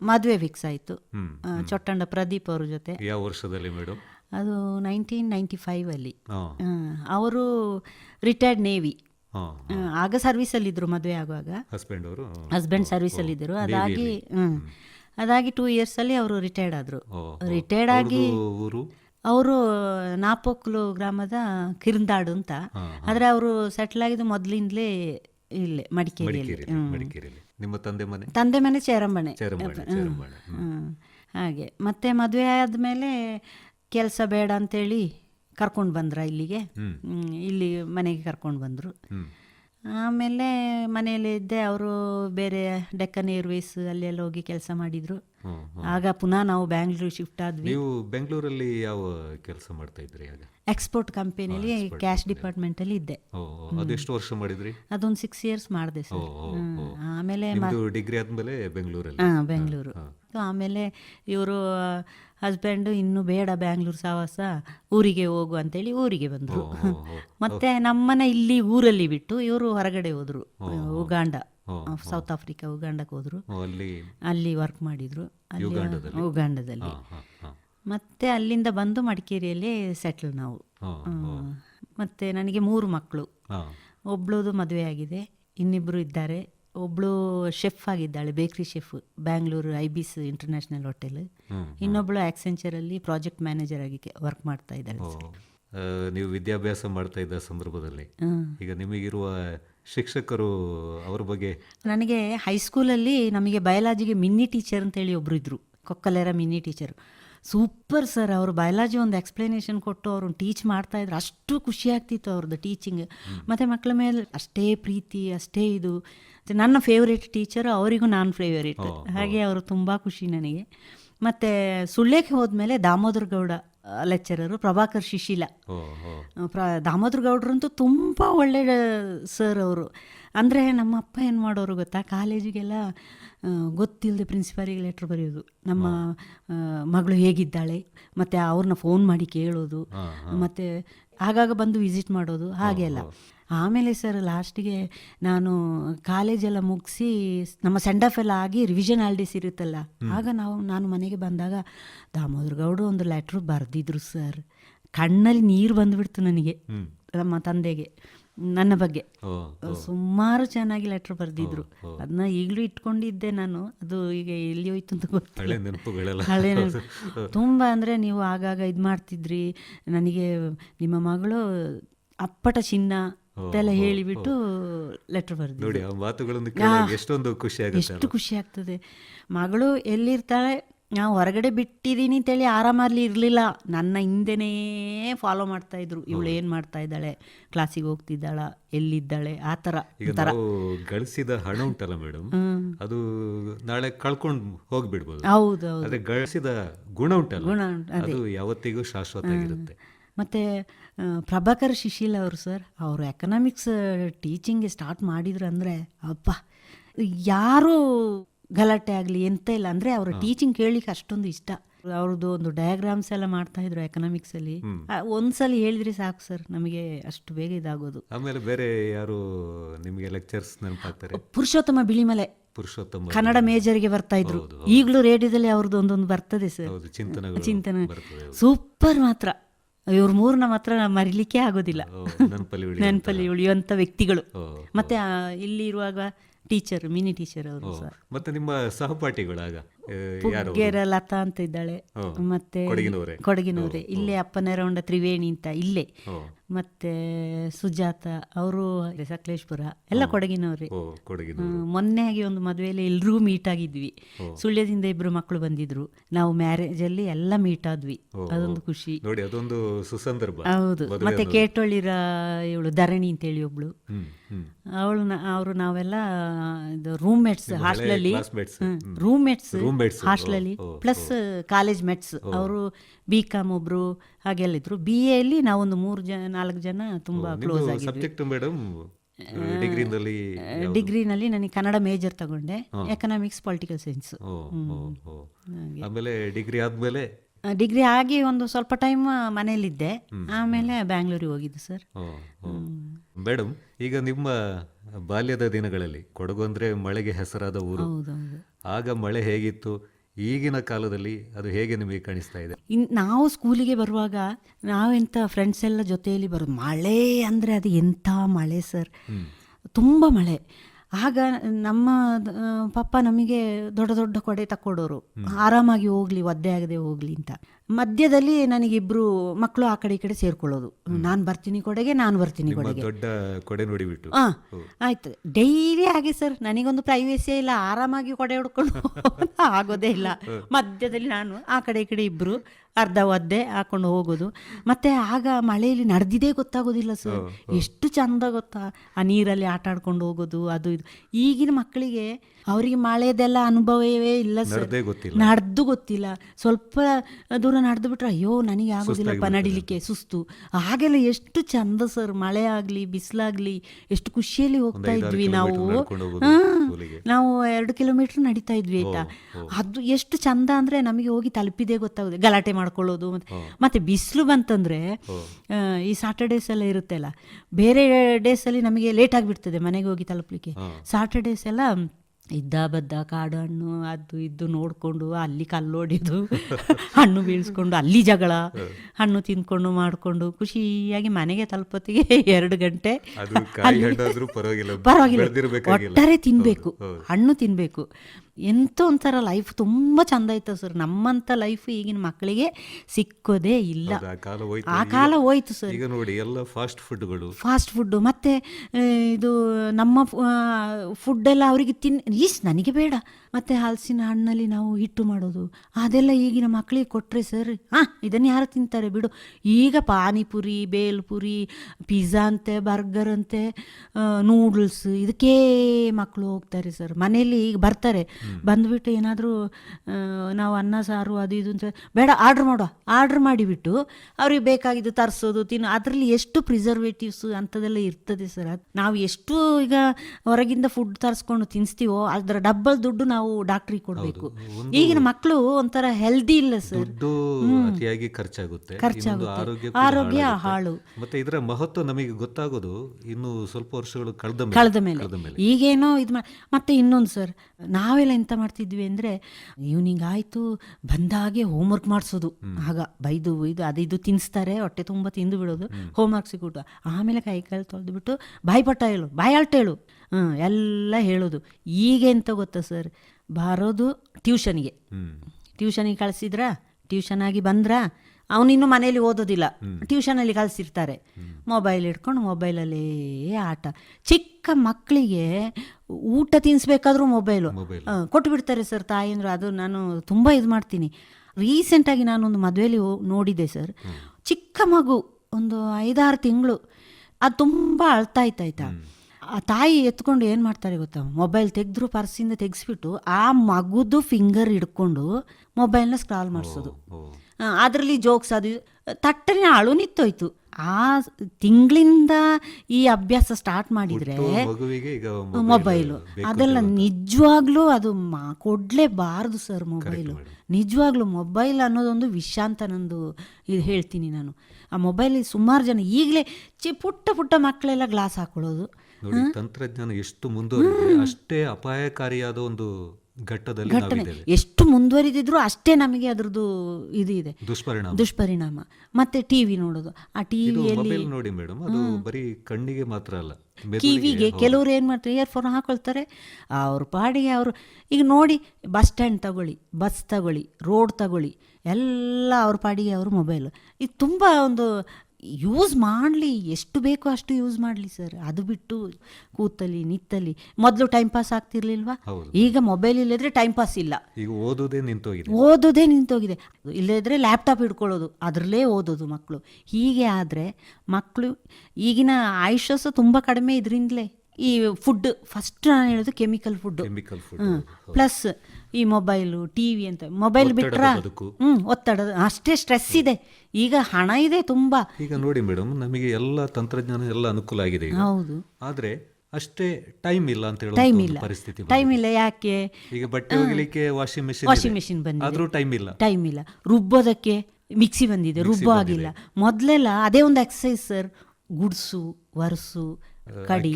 C: ಮದುವೆ ಫಿಕ್ಸ್ ಆಯಿತು. ಚೊಟ್ಟಂಡ ಪ್ರದೀಪ್ ಅವ್ರ ಜೊತೆ.
A: ಯಾವ ವರ್ಷದಲ್ಲಿ ಮೇಡಮ್
C: ಅದು ನೈನ್ಟೀನ್ ನೈಂಟಿ ಫೈವಲ್ಲಿ ಅವರು ರಿಟೈರ್ಡ್ ನೇವಿ ಆಗ ಸರ್ವಿಸಲ್ಲಿದ್ದರು ಮದುವೆ ಆಗುವಾಗ.
A: ಹಸ್ಬೆಂಡ್ ಅವರು?
C: ಹಸ್ಬೆಂಡ್ ಸರ್ವಿಸಲ್ಲಿದ್ದರು. ಅದಾಗಿ ಹ್ಮ್. ಅದಾಗಿ ಟೂ ಇಯರ್ಸಲ್ಲಿ ಅವರು ರಿಟೈರ್ಡ್ ಆದ್ರು. ರಿಟೈರ್ಡ್ ಆಗಿ ಅವರು ನಾಪೋಕ್ಲು ಗ್ರಾಮದ ಕಿರ್ದಾಡು ಅಂತ. ಆದ್ರೆ ಅವರು ಸೆಟ್ಲ್ ಆಗಿದ್ದು ಮೊದಲಿಂದಲೇ ಇಲ್ಲೇ ಮಡಿಕೇರಿಯಲ್ಲಿ.
A: ನಿಮ್ಮ ತಂದೆ ಮನೆ?
C: ತಂದೆ ಮನೆ ಚೇರಂಬಣೆ. ಹಾಗೆ. ಮತ್ತೆ ಮದುವೆ ಆದಮೇಲೆ ಕೆಲಸ ಬೇಡ ಅಂತೇಳಿ ಕರ್ಕೊಂಡು ಬಂದ್ರ ಇಲ್ಲಿಗೆ. ಇಲ್ಲಿ ಮನೆಗೆ ಕರ್ಕೊಂಡು ಬಂದರು. ಆಮೇಲೆ ಮನೆಯಲ್ಲಿದ್ದೆ ಅವರು ಬೇರೆ ಡೆಕ್ಕನ್ ಏರ್ವೇಸ್ ಅಲ್ಲೆಲ್ಲ ಹೋಗಿ ಕೆಲಸ ಮಾಡಿದ್ರು. ಆಗ ಪುನಃ ನಾವು ಬ್ಯಾಂಗ್ಳೂರು ಶಿಫ್ಟ್ ಆದ್ವಿ.
A: ನೀವು ಬೆಂಗಳೂರಲ್ಲಿ ಯಾವ ಕೆಲಸ ಮಾಡ್ತಾ ಇದ್ರಿ ಆಗ?
C: ಎಕ್ಸ್ಪೋರ್ಟ್ ಕಂಪನಿಯಲ್ಲಿ ಕ್ಯಾಶ್ ಡಿಪಾರ್ಟ್ಮೆಂಟ್
A: ಅಲ್ಲಿ ಇದ್ದೆ. ಅದೆಷ್ಟು ವರ್ಷ ಮಾಡಿದ್ರಿ?
C: ಅದೊಂದು ಸಿಕ್ಸ್ ಇಯರ್ಸ್ ಮಾಡಿದೆ ಸರ್. ಆಮೇಲೆ
A: ಡಿಗ್ರಿ ಆದ್ಮೇಲೆ ಬೆಂಗಳೂರಲ್ಲಿ
C: ಹಾಂ ಬೆಂಗಳೂರು ಆಮೇಲೆ ಇವರು ಹಸ್ಬೆಂಡು ಇನ್ನು ಬೇಡ ಬ್ಯಾಂಗ್ಳೂರು ಸಾವಾಸ ಊರಿಗೆ ಹೋಗು ಅಂತೇಳಿ ಊರಿಗೆ ಬಂದರು. ಮತ್ತೆ ನಮ್ಮನೆ ಇಲ್ಲಿ ಊರಲ್ಲಿ ಬಿಟ್ಟು ಇವರು ಹೊರಗಡೆ ಹೋದರು ಉಗಾಂಡ. ಸೌತ್ ಆಫ್ರಿಕಾ ಉಗಾಂಡಕ್ಕೆ ಹೋದ್ರು.
A: ಅಲ್ಲಿ
C: ವರ್ಕ್ ಮಾಡಿದ್ರು. ಅಲ್ಲಿ? ಉಗಾಂಡದಲ್ಲಿ. ಮತ್ತೆ ಅಲ್ಲಿಂದ ಬಂದು ಮಡಿಕೇರಿಯಲ್ಲಿ ಸೆಟ್ಲ್ ನಾವು. ಮತ್ತೆ ನನಗೆ ಮೂರು ಮಕ್ಕಳು ಒಬ್ಳುದು ಮದುವೆ ಆಗಿದೆ ಇನ್ನಿಬ್ಬರು ಇದ್ದಾರೆ. ಒಬ್ಳು ಶೆಫ್ ಆಗಿದ್ದಾಳೆ bakery chef Bangalore Ibis international hotel ಇನ್ನೊಬ್ಳು Accenture ಅಲ್ಲಿ ಪ್ರಾಜೆಕ್ಟ್ ಮ್ಯಾನೇಜರ್ ಆಗಿ ವರ್ಕ್ ಮಾಡ್ತಾ ಇದ್ದಾಳೆ.
A: ಓ, ನೀವು ವಿದ್ಯಾಭ್ಯಾಸ ಮಾಡ್ತಾ ಇದ್ದ ಸಂದರ್ಭದಲ್ಲಿ. ಈಗ ನಿಮಗಿರುವ ಶಿಕ್ಷಕರು ಅವ್ರ ಬಗ್ಗೆ
C: ನನಗೆ ಹೈಸ್ಕೂಲಲ್ಲಿ ನಮಗೆ ಬಯಾಲಜಿಗೆ ಮಿನ್ನಿ ಟೀಚರ್ ಅಂತೇಳಿ ಒಬ್ರು ಇದ್ರು. ಕೊಕ್ಕಲೆರ ಮಿನ್ನಿ ಟೀಚರ್ ಸೂಪರ್ ಸರ್ ಅವರು ಬಯಾಲಜಿ ಒಂದು ಎಕ್ಸ್ಪ್ಲನೇಷನ್ ಕೊಟ್ಟು ಅವರು ಟೀಚ್ ಮಾಡ್ತಾ ಇದ್ರು. ಅಷ್ಟು ಖುಷಿ ಆಗ್ತಿತ್ತು ಅವ್ರದ್ದು ಟೀಚಿಂಗ್ ಮತ್ತು ಮಕ್ಕಳ ಮೇಲೆ ಅಷ್ಟೇ ಪ್ರೀತಿ ಅಷ್ಟೇ ಇದು. ನನ್ನ ಫೇವ್ರೇಟ್ ಟೀಚರ್ ಅವರಿಗೂ ನಾನು ಫೇವರೇಟ್ ಹಾಗೆ ಅವರು ತುಂಬ ಖುಷಿ ನನಗೆ. ಮತ್ತು ಸುಳ್ಯಕ್ಕೆ ಹೋದ್ಮೇಲೆ ದಾಮೋದರ ಗೌಡ. ಲೆಕ್ಚರರು ಪ್ರಭಾಕರ್ ಶಿಶಿಲ. ಪ್ರ ದಾಮೋದ್ರ ಗೌಡ್ರಂತೂ ತುಂಬ ಒಳ್ಳೆಯ ಸರ್ ಅವರು. ಅಂದರೆ ನಮ್ಮ ಅಪ್ಪ ಏನು ಮಾಡೋರು ಗೊತ್ತಾ? ಕಾಲೇಜಿಗೆಲ್ಲ ಗೊತ್ತಿಲ್ಲದೆ ಪ್ರಿನ್ಸಿಪಾಲಿಗೆ ಲೆಟ್ರ್ ಬರೆಯೋದು. ನಮ್ಮ ಮಗಳು ಹೇಗಿದ್ದಾಳೆ? ಮತ್ತು ಅವ್ರನ್ನ ಫೋನ್ ಮಾಡಿ ಕೇಳೋದು. ಮತ್ತು ಆಗಾಗ ಬಂದು ವಿಸಿಟ್ ಮಾಡೋದು. ಹಾಗೆ ಎಲ್ಲ ಆಮೇಲೆ ಸರ್ ಲಾಸ್ಟಿಗೆ ನಾನು ಕಾಲೇಜೆಲ್ಲ ಮುಗಿಸಿ ನಮ್ಮ ಸೆಂಡ್ ಆಫ್ ಎಲ್ಲ ಆಗಿ ರಿವಿಷನ್ ಹಾಲಿಡೇಸ್ ಇರುತ್ತಲ್ಲ ಆಗ ನಾವು ನಾನು ಮನೆಗೆ ಬಂದಾಗ ದಾಮೋದರ ಗೌಡ್ರು ಒಂದು ಲೆಟ್ರ್ ಬರೆದಿದ್ರು ಸರ್ ಕಣ್ಣಲ್ಲಿ ನೀರು ಬಂದುಬಿಡ್ತು ನನಗೆ ನಮ್ಮ ತಂದೆಗೆ ನನ್ನ ಬಗ್ಗೆ. ಸುಮಾರು ಚೆನ್ನಾಗಿ ಲೆಟ್ರ್ ಬರೆದಿದ್ರು. ಅದನ್ನ ಈಗಲೂ ಇಟ್ಕೊಂಡಿದ್ದೆ ನಾನು. ಅದು ಈಗ ಎಲ್ಲಿ ಹೋಯ್ತು ಅಂತ ಗೊತ್ತಿಲ್ಲ.
A: ಹಳೆ.
C: ತುಂಬ ಅಂದರೆ ನೀವು ಆಗಾಗ ಇದು ಮಾಡ್ತಿದ್ರಿ ನನಗೆ ನಿಮ್ಮ ಮಗಳು ಅಪ್ಪಟ ಚಿನ್ನ ಅಂತೆಲ್ಲ ಹೇಳಿಬಿಟ್ಟು ಲೆಟರ್ ಬರೆದಿದ್ರು
A: ನೋಡಿ ಆ ಮಾತುಗಳನ್ನು ಕೇಳಿದಾಗ ಎಷ್ಟೊಂದು ಖುಷಿ ಆಗುತ್ತೆ
C: ಎಷ್ಟು ಖುಷಿ ಆಗ್ತದೆ. ಮಗಳು ಎಲ್ಲಿರ್ತಾಳೆ? ನಾವು ಹೊರಗಡೆ ಬಿಟ್ಟಿದ್ದೀನಿ ಅಂತೇಳಿ ಆರಾಮಲ್ಲಿ ಇರಲಿಲ್ಲ. ನನ್ನ ಹಿಂದೆನೇ ಫಾಲೋ ಮಾಡ್ತಾ ಇದ್ರು. ಇವಳು ಏನು ಮಾಡ್ತಾ ಇದ್ದಾಳೆ? ಕ್ಲಾಸಿಗೆ ಹೋಗ್ತಿದ್ದಾಳ? ಎಲ್ಲಿದ್ದಾಳೆ? ಆ ಥರ
A: ಗಳಿಸಿದ ಹಣ ಉಂಟಲ್ಲ ಮೇಡಮ್ ಅದು ನಾಳೆ ಕಳ್ಕೊಂಡು ಹೋಗ್ಬಿಡ್ಬೋದು.
C: ಹೌದು
A: ಗಳಿಸಿದ ಗುಣ ಉಂಟಲ್ಲ?
C: ಗುಣ
A: ಅದು. ಯಾವತ್ತಿಗೂ ಶಾಶ್ವತ ಆಗಿರುತ್ತೆ.
C: ಮತ್ತು ಪ್ರಭಾಕರ್ ಶಿಶೀಲ್ ಅವರು ಸರ್ ಅವರು ಎಕನಾಮಿಕ್ಸ್ ಟೀಚಿಂಗ್ಗೆ ಸ್ಟಾರ್ಟ್ ಮಾಡಿದ್ರು ಅಂದರೆ ಅಪ್ಪ ಯಾರು ಗಲಾಟೆ ಆಗಲಿ ಎಂತ ಇಲ್ಲ. ಅಂದರೆ ಅವರ ಟೀಚಿಂಗ್ ಕೇಳಲಿಕ್ಕೆ ಅಷ್ಟೊಂದು ಇಷ್ಟ. ಅವ್ರದ್ದು ಒಂದು ಡಯಾಗ್ರಾಮ್ಸ್ ಎಲ್ಲ ಮಾಡ್ತಾ ಇದ್ರು ಎಕನಾಮಿಕ್ಸಲ್ಲಿ ಒಂದ್ಸಲಿ ಹೇಳಿದ್ರೆ ಸಾಕು ಸರ್ ನಮಗೆ ಅಷ್ಟು ಬೇಗ ಇದಾಗೋದು.
A: ಆಮೇಲೆ ಬೇರೆ ಯಾರು ನಿಮಗೆ ಲೆಕ್ಚರ್ಸ್ ನೆನಪಾಗ್ತಾರೆ?
C: ಪುರುಷೋತ್ತಮ ಬಿಳಿಮಲೆ
A: ಪುರುಷೋತ್ತಮ
C: ಕನ್ನಡ ಮೇಜರ್ಗೆ ಬರ್ತಾ ಇದ್ರು. ಈಗಲೂ ರೇಡಿಯೋದಲ್ಲಿ ಅವ್ರದ್ದು ಒಂದೊಂದು ಬರ್ತದೆ ಸರ್ ಚಿಂತನೆ.
A: ಚಿಂತನೆ
C: ಸೂಪರ್ ಮಾತ್ರ. ಇವ್ರ ಮೂರು ನಮ್ಮ ಹತ್ರ ಮರಿಲಿಕ್ಕೆ ಆಗೋದಿಲ್ಲ.
A: ನೆನಪಲ್ಲಿ
C: ಉಳಿಯುವಂತ ವ್ಯಕ್ತಿಗಳು. ಮತ್ತೆ ಇಲ್ಲಿ ಇರುವಾಗ ಟೀಚರ್ ಮಿನಿ ಟೀಚರ್ ಅವರು.
A: ಮತ್ತೆ ನಿಮ್ಮ ಸಹಪಾಠಿಗಳಾಗ?
C: ಪುಗ್ಗೆರ ಲತಾ ಅಂತ ಇದ್ದಾಳೆ. ಮತ್ತೆ
A: ಕೊಡಗಿನವರೇ?
C: ಇಲ್ಲೇ ಅಪ್ಪನೆರವಂಡ ತ್ರಿವೇಣಿ ಅಂತ ಇಲ್ಲೇ. ಮತ್ತೆ ಸುಜಾತ ಅವರು ಸಕಲೇಶ್ಪುರ ಎಲ್ಲ ಕೊಡಗಿನವ್ರೆ. ಮೊನ್ನೆ ಆಗಿ ಒಂದು ಮದುವೆಯಲ್ಲಿ ಎಲ್ರಿಗೂ ಮೀಟ್ ಆಗಿದ್ವಿ. ಸುಳ್ಯದಿಂದ ಇಬ್ರು ಮಕ್ಕಳು ಬಂದಿದ್ರು. ನಾವು ಮ್ಯಾರೇಜ್ ಅಲ್ಲಿ ಎಲ್ಲ ಮೀಟ್ ಆದ್ವಿ. ಅದೊಂದು ಖುಷಿ.
A: ನೋಡಿ ಅದೊಂದು ಸುಸಂದರ್ಭ.
C: ಹೌದು. ಮತ್ತೆ ಕೇಟೊಳ್ಳಿರ ಇವಳು ಧರಣಿ ಅಂತೇಳಿ ಒಬ್ಳು.
A: ಹ್ಮ್ ಹ್ಮ್.
C: ಅವಳು ಅವರು ನಾವೆಲ್ಲ ರೂಮ್ ಮೇಟ್ಸ್ ಹಾಸ್ಟೆಲಲ್ಲಿ
A: classmates.
C: Room mates. ಹಾಸ್ಟೆಲಲ್ಲಿ ಪ್ಲಸ್ ಕಾಲೇಜ್ ಮೆಟ್ಸ್ ಅವರು ಬಿ ಕಾಮ್ ಒಬ್ರು ಹಾಗೆಲ್ಲ ಇದ್ರು. ಬಿ ಎಲ್ಲಿ ನಾವೊಂದು ಮೂರು ಜನ ನಾಲ್ಕು ಜನ ತುಂಬಾ ಕ್ಲೋಸ್ ಆಗಿದ್ವಿ.
A: ಸಬ್ಜೆಕ್ಟ್ ಮೇಡಮ್ ಡಿಗ್ರಿನಲ್ಲಿ
C: ಡಿಗ್ರಿನಲ್ಲಿ ನನಗೆ ಕನ್ನಡ ಮೇಜರ್ ತಗೊಂಡೆ ಎಕನಾಮಿಕ್ಸ್ ಪೊಲಿಟಿಕಲ್ ಸೈನ್ಸ್
A: ಆಮೇಲೆ ಡಿಗ್ರಿ ಆದ್ಮೇಲೆ
C: ಡಿಗ್ರಿ ಆಗಿ ಒಂದು ಸ್ವಲ್ಪ ಟೈಮ್ ಮನೇಲಿದ್ದೆ ಆಮೇಲೆ ಬ್ಯಾಂಗ್ಳೂರಿಗೆ ಹೋಗಿದ್ದು ಸರ್
A: ಮೇಡಮ್ ಈಗ ನಿಮ್ಮ ಬಾಲ್ಯದ ದಿನಗಳಲ್ಲಿ ಕೊಡಗು ಅಂದ್ರೆ ಮಳೆಗೆ ಹೆಸರಾದ ಊರು. ಆಗ ಮಳೆ ಹೇಗಿತ್ತು? ಈಗಿನ ಕಾಲದಲ್ಲಿ ಅದು ಹೇಗೆ ನಿಮಗೆ ಕಾಣಿಸ್ತಾ ಇದೆ?
C: ಇನ್ ನಾವು ಸ್ಕೂಲಿಗೆ ಬರುವಾಗ ನಾವೆಂಥ ಫ್ರೆಂಡ್ಸ್ ಎಲ್ಲ ಜೊತೆಯಲ್ಲಿ ಬರೋದು. ಮಳೆ ಅಂದರೆ ಅದು ಎಂಥ ಮಳೆ ಸರ್ ತುಂಬ ಮಳೆ. ಆಗ ನಮ್ಮ ಪಪ್ಪ ನಮಗೆ ದೊಡ್ಡ ದೊಡ್ಡ ಕೊಡೆ ತಕ್ಕೊಡೋರು. ಆರಾಮಾಗಿ ಹೋಗ್ಲಿ ಒದ್ದೆ ಆಗದೆ ಹೋಗ್ಲಿ ಅಂತ. ಮಧ್ಯದಲ್ಲಿ ನನಗಿಬ್ರು ಮಕ್ಕಳು ಆ ಕಡೆ ಈ ಕಡೆ ಸೇರ್ಕೊಳ್ಳೋದು. ನಾನು ಬರ್ತೀನಿ ಕೊಡೆಗೆ ನಾನು ಬರ್ತೀನಿ ಕೊಡೆಗೆ.
A: ದೊಡ್ಡ ಕೊಡೆ ನೋಡಿಬಿಟ್ಟು.
C: ಹಾ ಆಯ್ತು. ಡೈಲಿ ಹಾಗೆ ಸರ್ ನನಗೊಂದು ಪ್ರೈವೇಸಿಯೇ ಇಲ್ಲ ಆರಾಮಾಗಿ ಕೊಡೆ ಹುಡ್ಕೊಂಡು (laughs) ಆಗೋದೇ ಇಲ್ಲ. ಮಧ್ಯದಲ್ಲಿ ನಾನು ಆ ಕಡೆ ಈ ಕಡೆ ಇಬ್ರು. ಅರ್ಧ ಒದ್ದೆ ಹಾಕೊಂಡು ಹೋಗೋದು. ಮತ್ತೆ ಆಗ ಮಳೆಯಲ್ಲಿ ನಡೆದಿದ್ದೇ ಗೊತ್ತಾಗೋದಿಲ್ಲ ಸರ್. ಎಷ್ಟು ಚಂದ ಗೊತ್ತಾ? ಆ ನೀರಲ್ಲಿ ಆಟ ಆಡ್ಕೊಂಡು ಹೋಗೋದು ಅದು ಇದು. ಈಗಿನ ಮಕ್ಕಳಿಗೆ ಅವರಿಗೆ ಮಳೆದೆಲ್ಲ ಅನುಭವವೇ ಇಲ್ಲ ಸರ್.
A: ನಡೆದೇ ಗೊತ್ತಿಲ್ಲ.
C: ಸ್ವಲ್ಪ ದೂರ ನಡೆದು ಬಿಟ್ರೆ ಅಯ್ಯೋ ನನಗೆ ಆಗೋದಿಲ್ಲಪ್ಪ ನಡಿಲಿಕ್ಕೆ. ಸುಸ್ತು. ಹಾಗೆಲ್ಲ ಎಷ್ಟು ಚಂದ ಸರ್. ಮಳೆ ಆಗಲಿ ಬಿಸಿಲಾಗ್ಲಿ ಎಷ್ಟು ಖುಷಿಯಲ್ಲಿ ಹೋಗ್ತಾ ಇದ್ವಿ ನಾವು. ನಾವು ಎರಡು ಕಿಲೋಮೀಟರ್ ನಡೀತಾ ಇದ್ವಿ ಆಯ್ತಾ? ಅದು ಎಷ್ಟು ಚಂದ ಅಂದ್ರೆ ನಮಗೆ ಹೋಗಿ ತಲುಪಿದೆ ಗೊತ್ತಾಗುತ್ತೆ ಗಲಾಟೆ ಮಾಡ್ಕೊಳ್ಳೋದು ಮತ್ತೆ ಮತ್ತೆ ಬಿಸಿಲು ಬಂತಂದ್ರೆ ಈ ಸಾಟರ್ಡೇಸ್ ಎಲ್ಲ ಇರುತ್ತೆ ಅಲ್ಲ ಬೇರೆ ಡೇಸ್ ಅಲ್ಲಿ ನಮಗೆ ಲೇಟ್ ಆಗಿಬಿಡ್ತದೆ ಮನೆಗೆ ಹೋಗಿ ತಲುಪಲಿಕ್ಕೆ. ಸಾಟರ್ಡೇಸ್ ಎಲ್ಲ ಇದ್ದ ಬದ್ದ ಕಾಡು ಹಣ್ಣು ಅದು ಇದ್ದು ನೋಡಿಕೊಂಡು ಅಲ್ಲಿ ಕಲ್ಲೋಡಿದು (laughs) ಹಣ್ಣು ಬೀಳ್ಸ್ಕೊಂಡು ಅಲ್ಲಿ ಜಗಳ ಹಣ್ಣು ತಿನ್ಕೊಂಡು ಮಾಡ್ಕೊಂಡು ಖುಷಿಯಾಗಿ ಮನೆಗೆ ತಲುಪತ್ತಿಗೆ ಎರಡು ಗಂಟೆ
A: ಪರವಾಗಿಲ್ಲ.
C: ಒಟ್ಟಾರೆ ತಿನ್ಬೇಕು. ಹಣ್ಣು ತಿನ್ಬೇಕು. ಎಂತ ಒಂಥರ ಲೈಫ್ ತುಂಬಾ ಚಂದ ಇತ್ತು ಸರ್. ನಮ್ಮಂತ ಲೈಫ್ ಈಗಿನ ಮಕ್ಕಳಿಗೆ ಸಿಕ್ಕೋದೇ ಇಲ್ಲ.
A: ಆ ಕಾಲ ಹೋಯ್ತು.
C: ಸರ್.
A: ಈಗ ನೋಡಿ ಎಲ್ಲ ಫಾಸ್ಟ್ ಫುಡ್ಗಳು
C: ಫಾಸ್ಟ್ ಫುಡ್ಡು ಮತ್ತೆ ಇದು ನಮ್ಮ ಫುಡ್ ಎಲ್ಲ ಅವರಿಗೆ ತಿನ್ ಈಸ್ ನನಗೆ ಬೇಡ. ಮತ್ತು ಹಲಸಿನ ಹಣ್ಣಲ್ಲಿ ನಾವು ಹಿಟ್ಟು ಮಾಡೋದು. ಅದೆಲ್ಲ ಈಗಿನ ಮಕ್ಕಳಿಗೆ ಕೊಟ್ಟರೆ ಸರ್ ಹಾಂ ಇದನ್ನು ಯಾರು ತಿಂತಾರೆ ಬಿಡು. ಈಗ ಪಾನಿಪುರಿ ಬೇಲ್ಪುರಿ ಪಿಜ್ಜಾ ಅಂತೆ ಬರ್ಗರ್ ಅಂತೆ ನೂಡಲ್ಸ್ ಇದಕ್ಕೇ ಮಕ್ಕಳು ಹೋಗ್ತಾರೆ ಸರ್. ಮನೆಯಲ್ಲಿ ಈಗ ಬರ್ತಾರೆ. ಬಂದುಬಿಟ್ಟು ಏನಾದರೂ ನಾವು ಅನ್ನ ಸಾರು ಅದು ಇದು ಅಂತ ಬೇಡ ಆರ್ಡ್ರ್ ಮಾಡುವ ಆರ್ಡ್ರ್ ಮಾಡಿಬಿಟ್ಟು ಅವ್ರಿಗೆ ಬೇಕಾಗಿದ್ದು ತರಿಸೋದು ತಿನ್ನು. ಅದರಲ್ಲಿ ಎಷ್ಟು ಪ್ರಿಸರ್ವೇಟಿವ್ಸ್ ಅಂಥದ್ದೆಲ್ಲ ಇರ್ತದೆ ಸರ್. ಅದು ನಾವು ಎಷ್ಟು ಈಗ ಹೊರಗಿಂದ ಫುಡ್ ತರಿಸ್ಕೊಂಡು ತಿನ್ನಿಸ್ತೀವೋ ಅದರ ಡಬ್ಬಲ್ ದುಡ್ಡು ನಾವು ಡಾಕ್ಟ್ರಿಗೆ ಕೊಡಬೇಕು. ಈಗಿನ ಮಕ್ಕಳು ಒಂಥರ ಹೆಲ್ದಿ ಇಲ್ಲ ಸರ್
A: ಅತಿಯಾಗಿ ಖರ್ಚಾಗುತ್ತೆ.
C: ಖರ್ಚಾಗುತ್ತೆ.
A: ಆರೋಗ್ಯ
C: ಹಾಳು.
A: ಮತ್ತೆ ಇದರ ಮಹತ್ವ ನಮಗೆ ಗೊತ್ತಾಗೋದು ಇನ್ನು ಸ್ವಲ್ಪ ವರ್ಷಗಳು ಕಳೆದ
C: ಕಳೆದ ಮೇಲೆ. ಈಗೇನೋ ಇದು ಮತ್ತೆ ಇನ್ನೊಂದು ಸರ್ ನಾವೆಲ್ಲ ಎಂತ ಮಾಡ್ತಿದ್ವಿ ಅಂದ್ರೆ ಈವ್ನಿಂಗ್ ಆಯ್ತು ಬಂದಾಗೆ ಹೋಮ್ವರ್ಕ್ ಮಾಡಿಸೋದು. ಆಗ ಬೈದು ಇದು ಅದು ಇದು ತಿನ್ಸ್ತಾರೆ ಹೊಟ್ಟೆ ತುಂಬ ತಿಂದು ಬಿಡೋದು ಹೋಮ್. ವರ್ಕ್ ಸಿಕ್ಬಿಟ್ಟು. ಆಮೇಲೆ ಕೈ ಕಾಲು ತೊಳೆದ್ಬಿಟ್ಟು ಬಾಯ್ಪಟ್ಟ ಹೇಳು ಬಾಯಾಳ್ಟ ಹೇಳು. ಹ್ಞೂ ಎಲ್ಲ ಹೇಳೋದು. ಈಗ ಎಂತ ಗೊತ್ತಾ ಸರ್? ಬರೋದು ಟ್ಯೂಷನ್ಗೆ. ಟ್ಯೂಷನಿಗೆ ಕಳಿಸಿದ್ರಾ ಟ್ಯೂಷನ್ ಆಗಿ ಬಂದ್ರಾ ಅವನಿನ್ನು ಮನೇಲಿ ಓದೋದಿಲ್ಲ. ಟ್ಯೂಷನಲ್ಲಿ ಕಳಿಸಿರ್ತಾರೆ. ಮೊಬೈಲ್ ಇಟ್ಕೊಂಡು ಮೊಬೈಲಲ್ಲೇ ಆಟ. ಚಿಕ್ಕ ಮಕ್ಕಳಿಗೆ ಊಟ ತಿನ್ನಿಸ್ಬೇಕಾದ್ರೂ ಮೊಬೈಲು.
A: ಮೊಬೈಲ್.
C: ಕೊಟ್ಟು ಬಿಡ್ತಾರೆ ಸರ್ ತಾಯಂದ್ರು. ಅದು ನಾನು ತುಂಬ ಇದು ಮಾಡ್ತೀನಿ. ರೀಸೆಂಟಾಗಿ ನಾನೊಂದು ಮದುವೆಯಲ್ಲಿ ನೋಡಿದೆ ಸರ್. ಚಿಕ್ಕ ಮಗು ಒಂದು ಐದಾರು ತಿಂಗಳು. ಅದು ತುಂಬ ಅಳ್ತಾ ಇತ್ತು ಆಯ್ತಾ? ಆ ತಾಯಿ ಎತ್ಕೊಂಡು ಏನು ಮಾಡ್ತಾರೆ ಗೊತ್ತಾ? ಮೊಬೈಲ್ ತೆಗೆದ್ರು ಪರ್ಸಿಂದ ತೆಗೆಸ್ಬಿಟ್ಟು ಆ ಮಗುದು ಫಿಂಗರ್ ಹಿಡ್ಕೊಂಡು ಮೊಬೈಲ್ನ ಸ್ಕ್ರಾಲ್ ಮಾಡಿಸೋದು. ಅದರಲ್ಲಿ ಜೋಕ್ಸ್ ಅದು. ತಟ್ಟನೆ ಅಳು ನಿತ್ತೋಯ್ತು ಆ ತಿಂಗಳಿಂದ ಈ ಅಭ್ಯಾಸ ಸ್ಟಾರ್ಟ್ ಮಾಡಿದ್ರೆ
A: ಮೊಬೈಲ್
C: ಅದೆಲ್ಲ ನಿಜವಾಗ್ಲೂ ಅದು ಮಾ ಕೊಡಲೇಬಾರ್ದು ಸರ್ ಮೊಬೈಲು. ನಿಜವಾಗ್ಲೂ ಮೊಬೈಲ್ ಅನ್ನೋದೊಂದು ವಿಷ ಅಂತ ನಂದು ಇದು ಹೇಳ್ತೀನಿ ನಾನು. ಆ ಮೊಬೈಲ್ ಸುಮಾರು ಜನ ಈಗಲೇ ಚಿ ಪುಟ್ಟ ಪುಟ್ಟ ಮಕ್ಕಳೆಲ್ಲ ಗ್ಲಾಸ್ ಹಾಕೊಳ್ಳೋದು.
A: ನೋಡಿ ತಂತ್ರಜ್ಞಾನ ಎಷ್ಟು ಮುಂದುವರಿದೆ ಅಷ್ಟೇ ಅಪಾಯಕಾರಿಯಾದ ಒಂದು ಘಟ್ಟದಲ್ಲಿ
C: ಘಟನೆ ಎಷ್ಟು ಮುಂದುವರಿದಿದ್ರು ಅಷ್ಟೇ ನಮಗೆ ಅದ್ರದ್ದು ಇದು ಇದೆ.
A: ದುಷ್ಪರಿಣಾಮ.
C: ದುಷ್ಪರಿಣಾಮ. ಮತ್ತೆ ಟಿವಿ ನೋಡೋದು. ಆ
A: ಟಿವಿ
C: ಟಿವಿಯಲ್ಲಿ
A: ನೋಡಿ ಮೇಡಮ್ ಅದು ಬರೀ ಕಣ್ಣಿಗೆ ಮಾತ್ರ ಅಲ್ಲ
C: ಕಿವಿಗೆ ಕೆಲವರು ಏನು ಮಾಡ್ತಾರೆ ಇಯರ್ಫೋನ್ ಹಾಕೊಳ್ತಾರೆ. ಅವ್ರ ಪಾಡಿಗೆ ಅವರು ಈಗ ನೋಡಿ ಬಸ್ ಸ್ಟ್ಯಾಂಡ್ ತಗೊಳ್ಳಿ ಬಸ್ ತಗೊಳ್ಳಿ ರೋಡ್ ತಗೊಳ್ಳಿ ಎಲ್ಲ ಅವ್ರ ಪಾಡಿಗೆ ಅವರು ಮೊಬೈಲ್ ಇದು ತುಂಬ ಒಂದು ಯೂಸ್ ಮಾಡಲಿ ಎಷ್ಟು ಬೇಕೋ ಅಷ್ಟು ಯೂಸ್ ಮಾಡಲಿ ಸರ್ ಅದು ಬಿಟ್ಟು ಕೂತಲಿ ನಿತ್ತಲಿ ಮೊದಲು ಟೈಮ್ ಪಾಸ್ ಆಗ್ತಿರ್ಲಿಲ್ವಾ? ಈಗ ಮೊಬೈಲ್ ಇಲ್ಲದ್ರೆ ಟೈಮ್ ಪಾಸ್ ಇಲ್ಲ.
A: ಈಗ ಓದೋದೇ ನಿಂತೋಗಿದೆ.
C: ಓದೋದೇ ನಿಂತೋಗಿದೆ. ಇಲ್ಲದ್ರೆ ಲ್ಯಾಪ್ಟಾಪ್ ಹಿಡ್ಕೊಳ್ಳೋದು. ಅದರಲ್ಲೇ ಓದೋದು ಮಕ್ಕಳು ಹೀಗೆ ಆದರೆ ಮಕ್ಕಳು ಈಗಿನ ಆಯುಷ್ಯ ಸಹ ತುಂಬ ಕಡಿಮೆ ಇದರಿಂದಲೇ ಈ ಫುಡ್ ಫಸ್ಟ್ ನಾನು ಹೇಳೋದು chemical food
A: chemical food
C: plus ಈ ಮೊಬೈಲು ಟಿ ವಿ ಅಂತ. ಮೊಬೈಲ್
A: ಬಿಟ್ಟರೆ
C: ಬಿಟ್ರ. ಹ್ಞೂ ಒತ್ತಡ ಅಷ್ಟೇ ಸ್ಟ್ರೆಸ್ ಇದೆ. ಈಗ ಹಣ ಇದೆ ತುಂಬ.
A: ಈಗ ನೋಡಿ ಮೇಡಮ್ ನಮಗೆ ಎಲ್ಲ ತಂತ್ರಜ್ಞಾನ ಎಲ್ಲ ಅನುಕೂಲ ಆಗಿದೆ
C: ಹೌದು.
A: ಆದ್ರೆ ಅಷ್ಟೇ ಟೈಮ್ ಇಲ್ಲ ಅಂತ ಹೇಳಿ
C: ಟೈಮ್ ಇಲ್ಲ.
A: ಪರಿಸ್ಥಿತಿ
C: ಟೈಮ್ ಇಲ್ಲ ಯಾಕೆ?
A: ಈಗ ಬಟ್ಟೆ ಒಗಿಲಿಕ್ಕೆ ವಾಷಿಂಗ್ ಮೆಷಿನ್
C: ವಾಷಿಂಗ್ ಮೆಷಿನ್ ಬಂದಿದೆ.
A: ಆದರೂ ಟೈಮ್ ಇಲ್ಲ.
C: ಟೈಮ್ ಇಲ್ಲ. ರುಬ್ಬೋದಕ್ಕೆ ಮಿಕ್ಸಿ ಬಂದಿದೆ. ರುಬ್ಬೋ ಆಗಿಲ್ಲ. ಮೊದಲೆಲ್ಲ ಅದೇ ಒಂದು ಎಕ್ಸಸೈಸ್ ಸರ್ ಗುಡ್ಸು ವರ್ಸು ಕಡಿ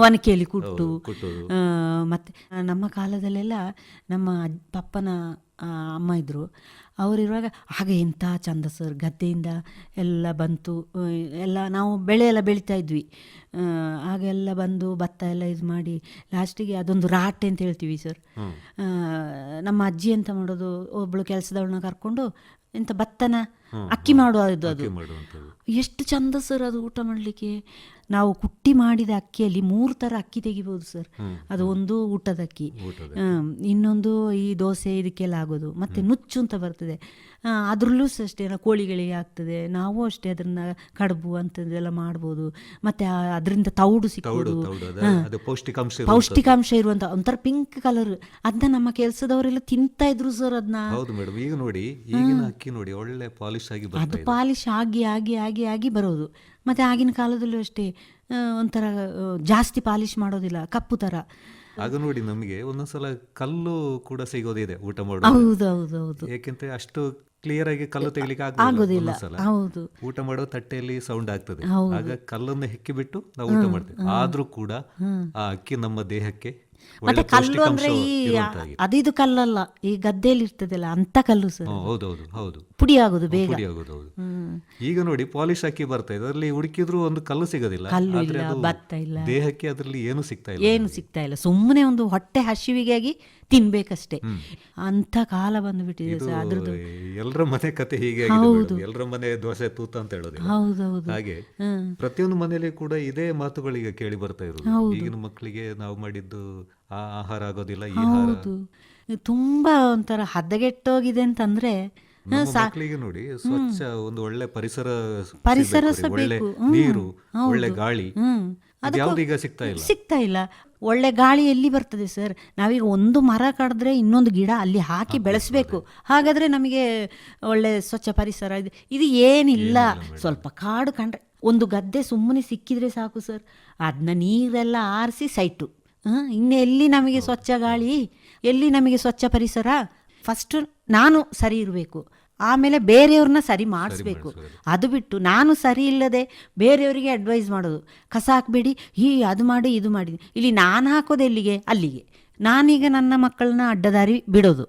A: ಒನಕೆಯಲ್ಲಿ
C: ಕುಟ್ಟು ಆ, ಮತ್ತೆ ನಮ್ಮ ಕಾಲದಲ್ಲೆಲ್ಲ ನಮ್ಮ ಪಪ್ಪನ ಅಮ್ಮ ಇದ್ದರು ಅವರಿರುವಾಗ ಹಾಗೆ ಎಂಥ ಚಂದ ಸರ್ ಗದ್ದೆಯಿಂದ ಎಲ್ಲ ಬಂತು ಎಲ್ಲ ನಾವು ಬೆಳೆ ಎಲ್ಲ ಬೆಳೀತಾ ಇದ್ವಿ. ಆಗೆಲ್ಲ ಬಂದು ಭತ್ತ ಎಲ್ಲ ಇದು ಮಾಡಿ ಲಾಸ್ಟಿಗೆ ಅದೊಂದು ರಾಟೆ ಅಂತ ಹೇಳ್ತೀವಿ ಸರ್ ಆ, ನಮ್ಮ ಅಜ್ಜಿ ಎಂತ ಮಾಡೋದು ಒಬ್ಬಳು ಕೆಲಸದವಳನ್ನ ಕರ್ಕೊಂಡು ಎಂಥ ಭತ್ತನ ಅಕ್ಕಿ ಮಾಡುವ ಅದು. ಎಷ್ಟು ಚಂದ ಸರ್ ಅದು ಊಟ ಮಾಡಲಿಕ್ಕೆ. ನಾವು ಕುಟ್ಟಿ ಮಾಡಿದ ಅಕ್ಕಿಯಲ್ಲಿ ಮೂರು ಥರ ಅಕ್ಕಿ ತೆಗಿಬೋದು ಸರ್ ಅದು ಒಂದು ಊಟದ ಅಕ್ಕಿ. ಇನ್ನೊಂದು ಈ ದೋಸೆ ಇದಕ್ಕೆಲ್ಲ ಆಗೋದು. ಮತ್ತೆ ನುಚ್ಚು ಅಂತ ಬರ್ತದೆ. ಅದ್ರಲ್ಲೂ ಸಹ ಅಷ್ಟೇ ಕೋಳಿಗಳಿಗೆ ಆಗ್ತದೆ ನಾವು ಅಷ್ಟೇ ಅದನ್ನ ಕಡುಬು ಅಂಥದ್ದೆಲ್ಲ ಮಾಡ್ಬೋದು. ಮತ್ತೆ ಅದರಿಂದ ತೌಡು
A: ಅದು ಪೌಷ್ಟಿಕಾಂಶ.
C: ಪೌಷ್ಟಿಕಾಂಶ ಇರುವಂತ ಒಂಥರ ಪಿಂಕ್ ಕಲರ್ ಅದನ್ನ ನಮ್ಮ ಕೆಲಸದವರೆಲ್ಲ ತಿಂತಾ ಇದ್ರು ಸರ್ ಅದನ್ನ
A: ಹೌದು ಮೇಡಮ್ ಈಗ ನೋಡಿ ಈಗಿನ ಅಕ್ಕಿ ನೋಡಿ ಒಳ್ಳೆ ಪಾಲಿಶ್ ಆಗಿ
C: ಅದು ಪಾಲಿಶ್ ಆಗಿ ಆಗಿ ಆಗಿ ಆಗಿ ಬರೋದು. ಮತ್ತೆ ಆಗಿನ ಕಾಲದಲ್ಲೂ ಅಷ್ಟೇ ಒಂಥರ ಜಾಸ್ತಿ ಪಾಲಿಶ್ ಮಾಡೋದಿಲ್ಲ ಕಪ್ಪು ಥರ
A: ಆಗ ನೋಡಿ ನಮಗೆ ಒಂದೊಂದ್ಸಲ ಕಲ್ಲು ಕೂಡ ಸಿಗೋದಿದೆ ಊಟ
C: ಮಾಡೋದು
A: ಯಾಕೆಂದ್ರೆ ಅಷ್ಟು ಕ್ಲಿಯರ್ ಆಗಿ ಕಲ್ಲು ತೆಗಿಲಿಕ್ಕೆ
C: ಆಗೋದಿಲ್ಲ. ಹೌದು.
A: ಊಟ ಮಾಡೋ ತಟ್ಟೆಯಲ್ಲಿ ಸೌಂಡ್ ಆಗ್ತದೆ. ಆಗ ಕಲ್ಲನ್ನು ಹೆಕ್ಕಿ ಬಿಟ್ಟು ನಾವು ಊಟ ಮಾಡ್ತೇವೆ. ಆದ್ರೂ ಕೂಡ ಆ ಅಕ್ಕಿ ನಮ್ಮ ದೇಹಕ್ಕೆ
C: ಮತ್ತೆ ಕಲ್ಲು ಅಂದ್ರೆ ಈ. ಅದಿದು ಕಲ್ಲಲ್ಲ ಈ ಗದ್ದೆಯಲ್ಲಿ ಇರ್ತದಲ್ಲ ಅಂತ ಕಲ್ಲು ಸರ್
A: ಹೌದೌದು ಹೌದು
C: ಪುಡಿ ಆಗೋದು ಬೇಗ.
A: ಪುಡಿ ಆಗೋದು ಹೌದು. ಈಗ ನೋಡಿ ಪಾಲಿಶ್ ಹಾಕಿ ಬರ್ತಾ ಇದೆ. ಅದರಲ್ಲಿ ಹುಡುಕಿದ್ರು ಒಂದು ಕಲ್ಲು ಸಿಗೋದಿಲ್ಲ.
C: ಕಲ್ಲು ಇಲ್ಲ, ಭತ್ತ ಇಲ್ಲ.
A: ದೇಹಕ್ಕೆ ಅದರಲ್ಲಿ ಏನು ಸಿಗ್ತಾ ಇಲ್ಲ.
C: ಏನು ಸಿಗ್ತಾ ಇಲ್ಲ. ಸುಮ್ಮನೆ ಒಂದು ಹೊಟ್ಟೆ ಹಸಿವಿಗಾಗಿ ತಿನ್ಬೇಕಷ್ಟೇ. ಅಂತ ಕಾಲ ಬಂದ್ಬಿಟ್ಟಿದೆ ಸರ್ ಅದ್ರದ್ದು.
A: ಎಲ್ಲರ ಮನೆ ಕತೆ ಹೀಗೆ ಎಲ್ಲರ ಮನೆ ದೋಸೆ ತೂತ ಅಂತ ಹೇಳೋದು
C: ಹೌದೌದು.
A: ಹಾಗೆ. ಪ್ರತಿಯೊಂದು ಮನೆಯಲ್ಲಿ ಕೂಡ ಇದೇ ಮಾತುಗಳಿಗೆ ಕೇಳಿ ಬರ್ತಾ ಇರೋದು ಈಗಿನ ಮಕ್ಕಳಿಗೆ ನಾವು ಮಾಡಿದ್ದು ಆ ಆಹಾರ ಆಗೋದಿಲ್ಲ ಈ
C: ಹೌದು. ತುಂಬಾ ಒಂಥರ ಹದಗೆಟ್ಟೋಗಿದೆ ಅಂತಂದ್ರೆ
A: ಮಕ್ಕಳಿಗೆ ನೋಡಿ ಸ್ವಚ್ಛ ಒಂದು ಒಳ್ಳೆ ಪರಿಸರ
C: ಪರಿಸರ
A: ಒಳ್ಳೆ ನೀರು ಒಳ್ಳೆ ಗಾಳಿ. ಸಿಗ್ತಾ ಇಲ್ಲ?
C: ಸಿಗ್ತಾ ಇಲ್ಲ. ಒಳ್ಳೆ ಗಾಳಿ ಎಲ್ಲಿ ಬರ್ತದೆ ಸರ್? ನಾವೀಗ ಒಂದು ಮರ ಕಡಿದ್ರೆ ಇನ್ನೊಂದು ಗಿಡ ಅಲ್ಲಿ ಹಾಕಿ ಬೆಳೆಸಬೇಕು. ಹಾಗಾದ್ರೆ ನಮಗೆ ಒಳ್ಳೆ ಸ್ವಚ್ಛ ಪರಿಸರ ಇದೆ. ಇದು ಏನಿಲ್ಲ. ಸ್ವಲ್ಪ ಕಾಡು ಕಂಡ್ರೆ. ಒಂದು ಗದ್ದೆ ಸುಮ್ಮನೆ ಸಿಕ್ಕಿದ್ರೆ ಸಾಕು ಸರ್. ಅದನ್ನ ನೀರೆಲ್ಲ ಆರಿಸಿ ಸೈಟು. ಹಾಂ? ಇನ್ನು ಎಲ್ಲಿ ನಮಗೆ ಸ್ವಚ್ಛ ಗಾಳಿ? ಎಲ್ಲಿ ನಮಗೆ ಸ್ವಚ್ಛ ಪರಿಸರ? ಫಸ್ಟ್ ನಾನು ಸರಿ ಇರಬೇಕು. ಆಮೇಲೆ ಬೇರೆಯವ್ರನ್ನ ಸರಿ ಮಾಡಿಸ್ಬೇಕು. ಅದು ಬಿಟ್ಟು ನಾನು ಸರಿ ಇಲ್ಲದೆ ಬೇರೆಯವರಿಗೆ ಅಡ್ವೈಸ್ ಮಾಡೋದು. ಕಸ ಹಾಕಬೇಡಿ ಈ ಅದು ಮಾಡಿ ಇದು ಮಾಡಿ. ಇಲ್ಲಿ ನಾನು ಹಾಕೋದು ಎಲ್ಲಿಗೆ? ಅಲ್ಲಿಗೆ. ನಾನೀಗ ನನ್ನ ಮಕ್ಕಳನ್ನ ಅಡ್ಡದಾರಿ ಬಿಡೋದು.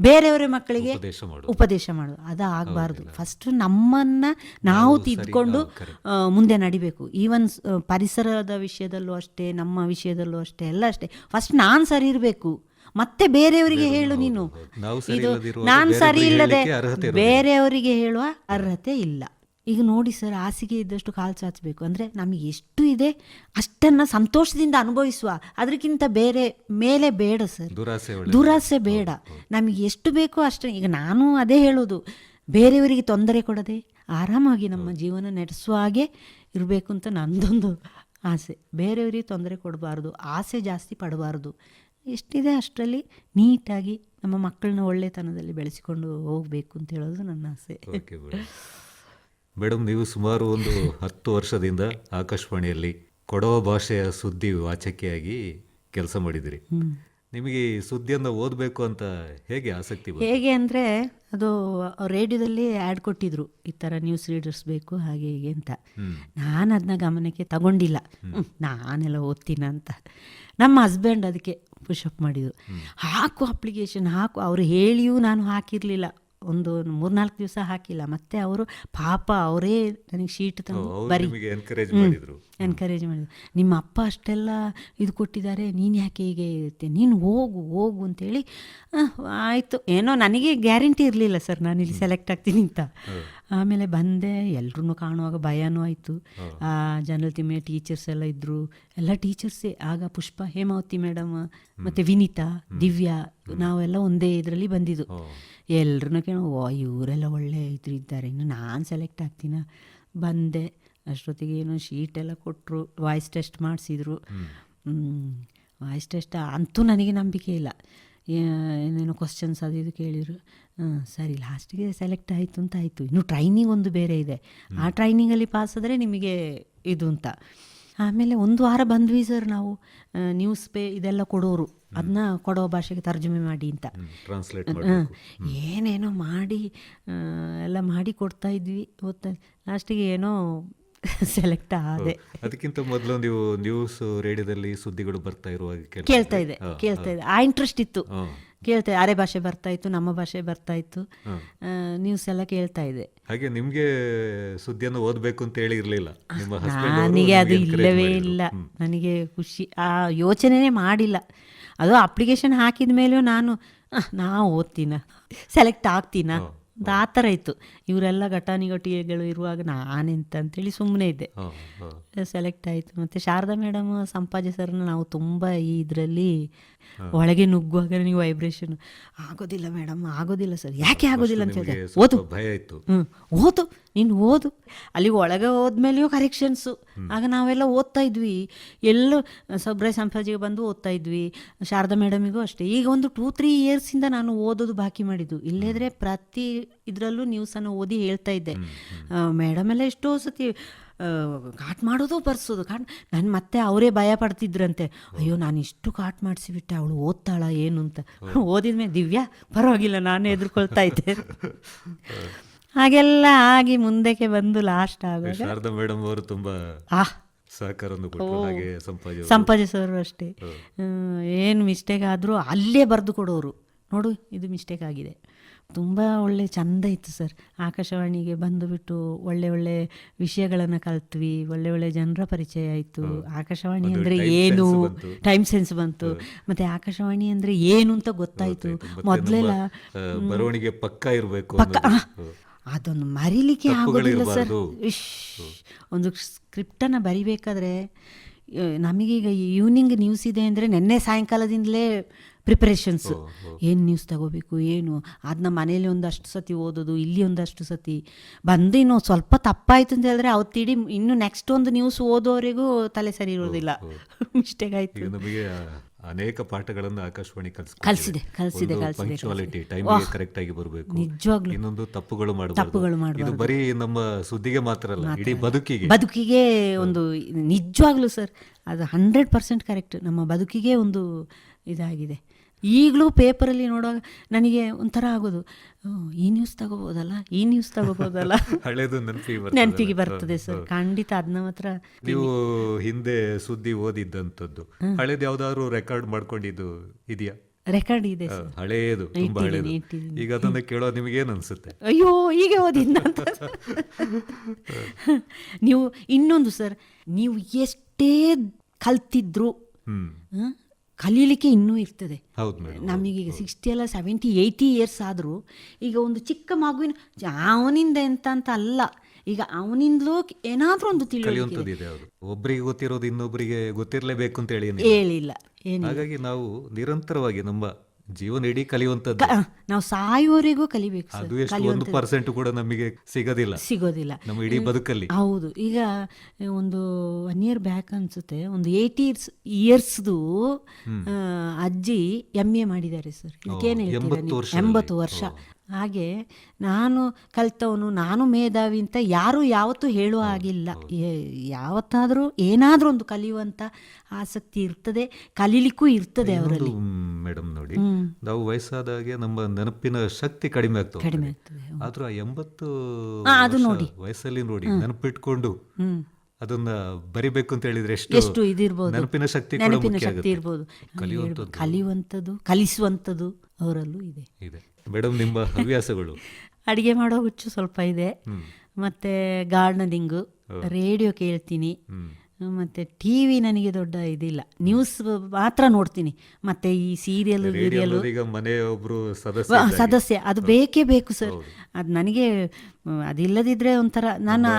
C: ಬೇರೆಯವರ ಮಕ್ಕಳಿಗೆ
A: ಉಪದೇಶ ಮಾಡೋದು.
C: ಉಪದೇಶ ಮಾಡೋದು. ಅದು ಆಗಬಾರ್ದು. ಫಸ್ಟ್ ನಮ್ಮನ್ನ ನಾವು ತಿದ್ಕೊಂಡು ಮುಂದೆ ನಡಿಬೇಕು. ಈವನ್ ಪರಿಸರದ ವಿಷಯದಲ್ಲೂ ಅಷ್ಟೇ ನಮ್ಮ ವಿಷಯದಲ್ಲೂ ಅಷ್ಟೇ ಎಲ್ಲ ಅಷ್ಟೇ. ಫಸ್ಟ್ ನಾನು ಸರಿ ಇರಬೇಕು. ಮತ್ತೆ ಬೇರೆಯವರಿಗೆ ಹೇಳು ನೀನು. ಇದು ನಾನು ಸರಿ ಇಲ್ಲದೆ ಬೇರೆಯವರಿಗೆ ಹೇಳುವ ಅರ್ಹತೆ ಇಲ್ಲ. ಈಗ ನೋಡಿ ಸರ್ ಹಾಸಿಗೆ ಇದ್ದಷ್ಟು ಕಾಲು ಚಾಚಬೇಕು. ಅಂದರೆ ನಮಗೆ ಎಷ್ಟು ಇದೆ ಅಷ್ಟನ್ನು ಸಂತೋಷದಿಂದ ಅನುಭವಿಸುವ. ಅದಕ್ಕಿಂತ ಬೇರೆ ಮೇಲೆ ಬೇಡ ಸರ್.
A: ದುರಾಸೆ
C: ಬೇಡ. ನಮಗೆ ಎಷ್ಟು ಬೇಕೋ ಅಷ್ಟೇ. ಈಗ ನಾನು ಅದೇ ಹೇಳೋದು. ಬೇರೆಯವರಿಗೆ ತೊಂದರೆ ಕೊಡದೆ ಆರಾಮಾಗಿ ನಮ್ಮ ಜೀವನ ನಡೆಸುವ ಹಾಗೆ ಇರಬೇಕು ಅಂತ ನಂದೊಂದು ಆಸೆ. ಬೇರೆಯವರಿಗೆ ತೊಂದರೆ ಕೊಡಬಾರ್ದು. ಆಸೆ ಜಾಸ್ತಿ ಪಡಬಾರ್ದು. ಎಷ್ಟಿದೆ ಅಷ್ಟರಲ್ಲಿ ನೀಟಾಗಿ ನಮ್ಮ ಮಕ್ಕಳನ್ನ ಒಳ್ಳೆತನದಲ್ಲಿ ಬೆಳೆಸಿಕೊಂಡು ಹೋಗಬೇಕು ಅಂತ ಹೇಳೋದು ನನ್ನ ಆಸೆ.
A: ಮೇಡಮ್ ನೀವು ಸುಮಾರು ಒಂದು ಹತ್ತು ವರ್ಷದಿಂದ ಆಕಾಶವಾಣಿಯಲ್ಲಿ ಕೊಡವ ಭಾಷೆಯ ಸುದ್ದಿ ವಾಚಕಿಯಾಗಿ ಕೆಲಸ ಮಾಡಿದಿರಿ ನಿಮಗೆ ಈ ಸುದ್ದಿಯನ್ನು ಓದಬೇಕು ಅಂತ ಹೇಗೆ ಆಸಕ್ತಿ
C: ಹೇಗೆ ಅಂದರೆ ಅದು ರೇಡಿಯೋದಲ್ಲಿ ಆ್ಯಡ್ ಕೊಟ್ಟಿದ್ರು ಈ ಥರ ನ್ಯೂಸ್ ರೀಡರ್ಸ್ ಬೇಕು ಹಾಗೆ ಹೀಗೆ ಅಂತ. ನಾನು ಅದನ್ನ ಗಮನಕ್ಕೆ ತಗೊಂಡಿಲ್ಲ. ನಾನೆಲ್ಲ ಓದ್ತೀನ ಅಂತ ನಮ್ಮ ಹಸ್ಬೆಂಡ್ ಅದಕ್ಕೆ ಪುಷಪ್ ಮಾಡಿದ್ರು ಹಾಕು ಅಪ್ಲಿಕೇಶನ್ ಹಾಕು. ಅವರು ಹೇಳಿಯೂ ನಾನು ಹಾಕಿರಲಿಲ್ಲ. ಒಂದು ಮೂರ್ನಾಲ್ಕು ದಿವಸ ಹಾಕಿಲ್ಲ. ಮತ್ತೆ ಅವರು ಪಾಪ ಅವರೇ ನನಗೆ ಶೀಟ್ ತಂದು ಬರೀ
A: ಎನ್ಕರೇಜ್ ಮಾಡಿದ್ರು.
C: ಎನ್ಕರೇಜ್ ಮಾಡಿದ್ರು. ನಿಮ್ಮ ಅಪ್ಪ ಅಷ್ಟೆಲ್ಲ ಇದು ಕೊಟ್ಟಿದ್ದಾರೆ ನೀನು ಯಾಕೆ ಹೀಗೆ ಇರುತ್ತೆ? ನೀನು ಹೋಗು ಹೋಗು ಅಂತೇಳಿ ಆಯಿತು. ಏನೋ ನನಗೆ ಗ್ಯಾರಂಟಿ ಇರಲಿಲ್ಲ ಸರ್ ನಾನು ಇಲ್ಲಿ ಸೆಲೆಕ್ಟ್ ಆಗ್ತೀನಿ ಅಂತ. ಆಮೇಲೆ ಬಂದೆ ಎಲ್ಲರೂ ಕಾಣುವಾಗ ಭಯನೂ ಆಯಿತು. ಆ ಜನರಲ್ ತಿಮ್ಮೆ ಟೀಚರ್ಸ್ ಎಲ್ಲ ಇದ್ದರು ಎಲ್ಲ ಟೀಚರ್ಸೇ ಆಗ ಪುಷ್ಪ ಹೇಮಾವತಿ ಮೇಡಮ್ ಮತ್ತು ವಿನೀತಾ ದಿವ್ಯಾ ನಾವೆಲ್ಲ ಒಂದೇ ಇದರಲ್ಲಿ ಬಂದಿದ್ದು. ಎಲ್ಲರನ್ನೂ ಕೇಳೋ ಓ ಇವರೆಲ್ಲ ಒಳ್ಳೆ ಇದ್ರು ಇದ್ದಾರೆ. ಇನ್ನು ನಾನು ಸೆಲೆಕ್ಟ್ ಆಗ್ತೀನ? ಬಂದೆ. ಅಷ್ಟೊತ್ತಿಗೆ ಏನೋ ಶೀಟ್ ಎಲ್ಲ ಕೊಟ್ಟರು ವಾಯ್ಸ್ ಟೆಸ್ಟ್ ಮಾಡಿಸಿದ್ರು. ವಾಯ್ಸ್ ಟೆಸ್ಟ್ ಅಂತೂ ನನಗೆ ನಂಬಿಕೆ ಇಲ್ಲ. ಏನೇನೋ ಕ್ವಶನ್ಸ್ ಅದು ಇದು ಕೇಳಿದರು. ಹಾಂ ಸರಿ ಲಾಸ್ಟಿಗೆ ಸೆಲೆಕ್ಟ್ ಆಯಿತು ಅಂತ ಆಯಿತು. ಇನ್ನು ಟ್ರೈನಿಂಗ್ ಒಂದು ಬೇರೆ ಇದೆ. ಆ ಟ್ರೈನಿಂಗಲ್ಲಿ ಪಾಸ್ ಆದರೆ ನಿಮಗೆ ಇದು ಅಂತ. ಆಮೇಲೆ ಒಂದು ವಾರ ಬಂದ್ವಿ ಸರ್ ನಾವು. ನ್ಯೂಸ್ ಪೇ ಇದೆಲ್ಲ ಕೊಡೋರು. ಅದನ್ನ ಕೊಡೋ ಭಾಷೆಗೆ ತರ್ಜುಮೆ ಮಾಡಿ ಅಂತ.
A: ಟ್ರಾನ್ಸ್ಲೇಟ್
C: ಏನೇನೋ ಮಾಡಿ ಎಲ್ಲ ಮಾಡಿ ಕೊಡ್ತಾ ಇದ್ವಿ. ಓದ್ತಾ ಲಾಸ್ಟಿಗೆ ಏನೋ (laughs) ಸೆಲೆಕ್ಟ್ ಆದೆ.
A: ಅದಕ್ಕಿಂತ ಮೊದಲು ನೀವು ನ್ಯೂಸ್ ರೇಡಿಯೋದಲ್ಲಿ ಸುದ್ದಿಗಳು ಬರ್ತಾ ಇರುವಾಗ ಕೇಳ್ತಾ
C: ಇದೆ ಕೇಳ್ತಾ ಇದೆ. ಆ ಇಂಟ್ರೆಸ್ಟ್ ಇತ್ತು. ಕೇಳ್ತಾ ಅರೆ ಭಾಷೆ ಬರ್ತಾ ಇತ್ತು ನಮ್ಮ ಭಾಷೆ ಬರ್ತಾ ಇತ್ತು. ನ್ಯೂಸ್ ಎಲ್ಲ ಕೇಳ್ತಾ ಇದೆ.
A: ಹಾಗೆ ನಿಮಗೆ ಸುದ್ದಿಯನ್ನು ಓದಬೇಕು ಅಂತ ಹೇಳಿ ಇರಲಿಲ್ಲ.
C: ನನಗೆ ಅದು ಇಲ್ಲವೇ ಇಲ್ಲ. ನನಗೆ ಖುಷಿ. ಆ ಯೋಚನೆನೇ ಮಾಡಿಲ್ಲ. ಅದು ಅಪ್ಲಿಕೇಶನ್ ಹಾಕಿದ ಮೇಲೂ ನಾನು "ಅಹ್, ನಾ ಓದ್ತೀನ? ಸೆಲೆಕ್ಟ್ ಆಗ್ತೀನ? ಒಂದು ಆ ಥರ ಇತ್ತು. ಇವರೆಲ್ಲ ಘಟಾನಿಘಟಿಗಳು ಇರುವಾಗ ನಾನೆಂತ ಅಂತೇಳಿ ಸುಮ್ಮನೆ ಇದ್ದೆ. ಸೆಲೆಕ್ಟ್ ಆಯಿತು. ಮತ್ತು ಶಾರದಾ ಮೇಡಮ್ ಸಂಪಾಜಿ ಸರ್ನ ನಾವು ತುಂಬ ಈ ಇದರಲ್ಲಿ ಒಳಗೆ ನುಗ್ಗುವಾಗ ನೀವು ವೈಬ್ರೇಷನ್ ಆಗೋದಿಲ್ಲ ಮೇಡಮ್ ಆಗೋದಿಲ್ಲ ಸರ್ ಯಾಕೆ ಆಗೋದಿಲ್ಲ ಅಂತ ಹೇಳಿದೆ? ಓದು.
A: ಭಯ ಇತ್ತು.
C: ಹ್ಞೂ ಓದು. ನೀನು ಓದು. ಅಲ್ಲಿ ಒಳಗೆ ಹೋದ್ಮೇಲೆಯೂ ಕರೆಕ್ಷನ್ಸು ಆಗ ನಾವೆಲ್ಲ ಓದ್ತಾ ಇದ್ವಿ. ಎಲ್ಲೂ ಸಬ್ರಾಯ್ ಸಂಪಾಜಿಗೆ ಬಂದು ಓದ್ತಾ ಇದ್ವಿ. ಶಾರದಾ ಮೇಡಮಿಗೂ ಅಷ್ಟೇ. ಈಗ ಒಂದು ಟೂ ತ್ರೀ ಇಯರ್ಸಿಂದ ನಾನು ಓದೋದು ಬಾಕಿ ಮಾಡಿದ್ದು. ಇಲ್ಲದ್ರೆ ಪ್ರತಿ ಇದರಲ್ಲೂ ನ್ಯೂಸನ್ನು ಓದಿ ಹೇಳ್ತಾ ಇದ್ದೆ. ಮೇಡಮ್ ಎಲ್ಲ ಎಷ್ಟೋ ಸತಿ ಕಾಟ್ ಮಾಡೋದು ಬರ್ಸೋದು. ಕಾಟ್ ನಾನು ಮತ್ತೆ ಅವರೇ ಭಯ ಪಡ್ತಿದ್ರಂತೆ. ಅಯ್ಯೋ ನಾನು ಇಷ್ಟು ಕಾಟ್ ಮಾಡಿಸಿಬಿಟ್ಟೆ ಅವಳು ಓದ್ತಾಳ ಏನು ಅಂತ. ಓದಿದ್ಮೇಲೆ ದಿವ್ಯಾ ಪರವಾಗಿಲ್ಲ ನಾನು ಎದುರ್ಕೊಳ್ತಾ ಇದ್ದೆ. ಹಾಗೆಲ್ಲ ಆಗಿ ಮುಂದಕ್ಕೆ ಬಂದು ಲಾಸ್ಟ್ ಆಗೋದು.
A: ಶಾರದಾ ಮೇಡಮ್ ಅವರು ತುಂಬಾ ಸಂಪಾಜೆ
C: ಸರ್ ಅಷ್ಟೇ. ಏನು ಮಿಸ್ಟೇಕ್ ಆದರೂ ಅಲ್ಲೇ ಬರೆದು ಕೊಡೋರು. ನೋಡು ಇದು ಮಿಸ್ಟೇಕ್ ಆಗಿದೆ. ತುಂಬ ಒಳ್ಳೆ ಚಂದ ಇತ್ತು ಸರ್. ಆಕಾಶವಾಣಿಗೆ ಬಂದುಬಿಟ್ಟು ಒಳ್ಳೆ ಒಳ್ಳೆ ವಿಷಯಗಳನ್ನು ಕಲ್ತ್ವಿ ಒಳ್ಳೆ ಒಳ್ಳೆ ಜನರ ಪರಿಚಯ ಆಯಿತು. ಆಕಾಶವಾಣಿ ಅಂದರೆ ಏನು? ಟೈಮ್ ಸೆನ್ಸ್ ಬಂತು. ಮತ್ತು ಆಕಾಶವಾಣಿ ಅಂದರೆ ಏನು ಅಂತ ಗೊತ್ತಾಯಿತು. ಮೊದಲೆಲ್ಲ
A: ಬರವಣಿಗೆ ಪಕ್ಕ ಇರಬೇಕು
C: ಪಕ್ಕ ಅದೊಂದು ಮರಿಲಿಕ್ಕೆ ಆಗೋದಿಲ್ಲ ಸರ್. ಇಶ್ ಒಂದು ಸ್ಕ್ರಿಪ್ಟನ್ನು ಬರಿಬೇಕಾದ್ರೆ ನಮಗೀಗ ಈವ್ನಿಂಗ್ ನ್ಯೂಸ್ ಇದೆ ಅಂದರೆ ನಿನ್ನೆ ಸಾಯಂಕಾಲದಿಂದಲೇ ಪ್ರಿಪರೇಷನ್ಸ್ ಏನು ನ್ಯೂಸ್ ತಗೋಬೇಕು ಏನು? ಅದನ್ನ ಮನೇಲಿ ಒಂದಷ್ಟು ಸತಿ ಓದೋದು ಇಲ್ಲಿ ಒಂದಷ್ಟು ಸತಿ. ಬಂದು ಇನ್ನು ಸ್ವಲ್ಪ ತಪ್ಪಾಯ್ತು ಅಂತ ಹೇಳಿದ್ರೆ ಅವತ್ತಿಡೀ ಇನ್ನು ನೆಕ್ಸ್ಟ್ ಒಂದು ನ್ಯೂಸ್ ಓದೋವರೆಗೂ ತಲೆ ಸರಿ ಇರೋದಿಲ್ಲ. ಮಿಸ್ಟೇಕ್ (laughs) ಆಯ್ತು.
A: ನಮಗೆ ಅನೇಕ ಪಾಠಗಳನ್ನು ಆಕಾಶವಾಣಿ
C: ಕಲಿಸಿದೆ ಕಲಿಸಿದೆ ಕಲ್ಸಿದೆ,
A: ಪಂಕ್ಚುಯಾಲಿಟಿ ಟೈಮ್ ಕರೆಕ್ಟ್ ಆಗಿ ಬರಬೇಕು.
C: ನಿಜವಾಗ್ಲೂ.
A: ಇನ್ನೊಂದು ತಪ್ಪುಗಳು
C: ತಪ್ಪುಗಳು
A: ಮಾಡಬಾರ್ದು. ಇದು ಬರೀ ನಮ್ಮ ಸುದ್ದಿಗೆ ಮಾತ್ರ ಅಲ್ಲ ಇಡೀ ಬದುಕಿಗೆ.
C: ಬದುಕಿಗೆ ಒಂದು ನಿಜವಾಗ್ಲೂ ಸರ್ ಅದು ಹಂಡ್ರೆಡ್ ಪರ್ಸೆಂಟ್ ಕರೆಕ್ಟ್ ನಮ್ಮ ಬದುಕಿಗೆ ಒಂದು ಇದಾಗಿದೆ. ಈಗಲೂ ಪೇಪರಲ್ಲಿ ನೋಡುವಾಗ ನನಗೆ ಒಂಥರ ಆಗೋದು ಈ ನ್ಯೂಸ್ ತಗೋಬೋದಲ್ಲ ಈ ನ್ಯೂಸ್ ತಗೋಬೋದಲ್ಲ? (laughs)
A: ಹಳೇದು ನೆನಪಿಗೆ ಬರ್ತದೆ.
C: ನೆನಪಿಗೆ ಬರ್ತದೆ ಸರ್ ಖಂಡಿತ ಅದನ್ನ ಮಾತ್ರ
A: ನೀವು ಹಿಂದೆ ಸುದ್ದಿ ಓದಿದ್ದಂಥದ್ದು ಹಳೇದು ಯಾವ್ದಾದ್ರು ರೆಕಾರ್ಡ್ ಮಾಡ್ಕೊಂಡಿದ್ದು ಇದೆಯಾ?
C: ರೆಕಾರ್ಡ್ ಇದೆ
A: ಹಳೇದು ತುಂಬಾ ಹಳೇದು. ಈಗ ಅದನ್ನ ಕೇಳೋ ನಿಮಗೆ ಏನ್ ಅನ್ಸುತ್ತೆ?
C: ಅಯ್ಯೋ ಹೀಗೆ ಓದಿದ್ದ ಅಂತ. (laughs) ನೀವು ಇನ್ನೊಂದು ಸರ್ ನೀವು ಎಷ್ಟೇ ಕಲ್ತಿದ್ರು? ಕಲೀಲಿಕ್ಕೆ ಇನ್ನೂ ಇರ್ತದೆ. ನಮಗೀಗ ಸಿಕ್ಸ್ಟಿ ಅಲ್ಲ ಸೆವೆಂಟಿ ಏಯ್ಟಿ ಇಯರ್ಸ್ ಆದರೂ ಈಗ ಒಂದು ಚಿಕ್ಕ ಮಗುವಿನ ಅವನಿಂದ ಎಂತ ಅಂತ ಅಲ್ಲ. ಈಗ ಅವನಿಂದಲೂ ಏನಾದರೂ ಒಂದು ತಿಳಿಯುವಂಥದ್ದಿದೆ
A: ಅವರು ಇದೆ ಹೌದು. ಒಬ್ಬರಿಗೆ ಗೊತ್ತಿರೋದು ಇನ್ನೊಬ್ಬರಿಗೆ ಗೊತ್ತಿರಲೇಬೇಕು ಅಂತ ಹೇಳಿ.
C: ಹೇಳಿಲ್ಲ
A: ಹಾಗಾಗಿ ನಾವು ನಿರಂತರವಾಗಿ ನಮ್ಮ ಜೀವನ ಇಡೀ ಕಲಿಯುವಂತದ್ದು
C: ನಾವು ಸಾಯುವವರೆಗೂ ಕಲಿಬೇಕು
A: ಅದು ಎಷ್ಟು ಒಂದು ಪರ್ಸೆಂಟ್ ಕೂಡ ನಮಗೆ ಸಿಗೋದಿಲ್ಲ.
C: ಸಿಗೋದಿಲ್ಲ.
A: ನಮ್ಮ ಇಡೀ ಬದುಕಲ್ಲಿ.
C: ಹೌದು. ಈಗ ಒಂದು ಒನ್ ಇಯರ್ ಬ್ಯಾಕ್ ಅನ್ಸುತ್ತೆ. ಒಂದು ಏಯ್ಟಿ ಇಯರ್ಸ್ ಇಯರ್ಸ್ದು ಅಜ್ಜಿ ಎಂ ಎ ಮಾಡಿದ್ದಾರೆ ಸರ್. ಇದಕ್ಕೇನು ಹೇಳ್ತೀರಾ
A: ಎಂಬತ್ತು.
C: ವರ್ಷ. ಹಾಗೆ ನಾನು ಕಲ್ತವನು ನಾನು ಮೇಧಾವಿ ಅಂತ ಯಾರೂ ಯಾವತ್ತೂ ಹೇಳುವ ಹಾಗಿಲ್ಲ. ಯಾವತ್ತಾದರೂ ಏನಾದರೂ ಒಂದು ಕಲಿಯುವಂಥ ಆಸಕ್ತಿ ಇರ್ತದೆ ಕಲೀಲಿಕ್ಕೂ ಇರ್ತದೆ ಅವರಲ್ಲಿ.
A: ಮೇಡಮ್ ನೋಡಿ. ನಾವು ವಯಸ್ಸಾದಾಗೆ ನಮ್ಮ ನೆನಪಿನ ಶಕ್ತಿ ಕಡಿಮೆ ಆಗ್ತದೆ ಆದ್ರೂ ಆ ಎಂಬತ್ತು. ವಯಸ್ಸಲ್ಲಿ ನೋಡಿ ನೆನಪಿಟ್ಕೊಂಡು ಅದನ್ನ ಬರಿಬೇಕು ಅಂತ ಹೇಳಿದ್ರೆ
C: ಎಷ್ಟು ಇದಿರ್ಬೋದು
A: ನೆನಪಿನ ಶಕ್ತಿ ಕಲಿಯುವಂತದ್ದು
C: ನೆನಪಿನ ಶಕ್ತಿ ಇರ್ಬೋದು.
A: ಕಲಿಯುವಂಥದ್ದು.
C: ಕಲಿಸುವಂಥದ್ದು ಅವರಲ್ಲೂ ಇದೆ.
A: ಇದೆ. ಮೇಡಮ್ ನಿಮ್ಮ (laughs) ಹವ್ಯಾಸಗಳು?
C: ಅಡಿಗೆ ಮಾಡೋ ಹುಚ್ಚು ಸ್ವಲ್ಪ ಇದೆ. ಮತ್ತೆ ಗಾರ್ಡನಿಂಗು ರೇಡಿಯೋ ಕೇಳ್ತೀನಿ. ಮತ್ತೆ ಟಿವಿ ನನಗೆ ದೊಡ್ಡ ಇದಿಲ್ಲ. ನ್ಯೂಸ್ ಮಾತ್ರ ನೋಡ್ತೀನಿ. ಮತ್ತೆ ಈ ಸೀರಿಯಲ್
A: ಸೀರಿಯಲ್
C: ಗೀರಿಯಲ್
A: ಸದಸ್ಯ
C: ಸದಸ್ಯ. ಅದು ಬೇಕೇ ಬೇಕು ಸರ್. ಅದು ನನಗೆ ಅದಿಲ್ಲದಿದ್ರೆ ಒಂಥರ ನಾನು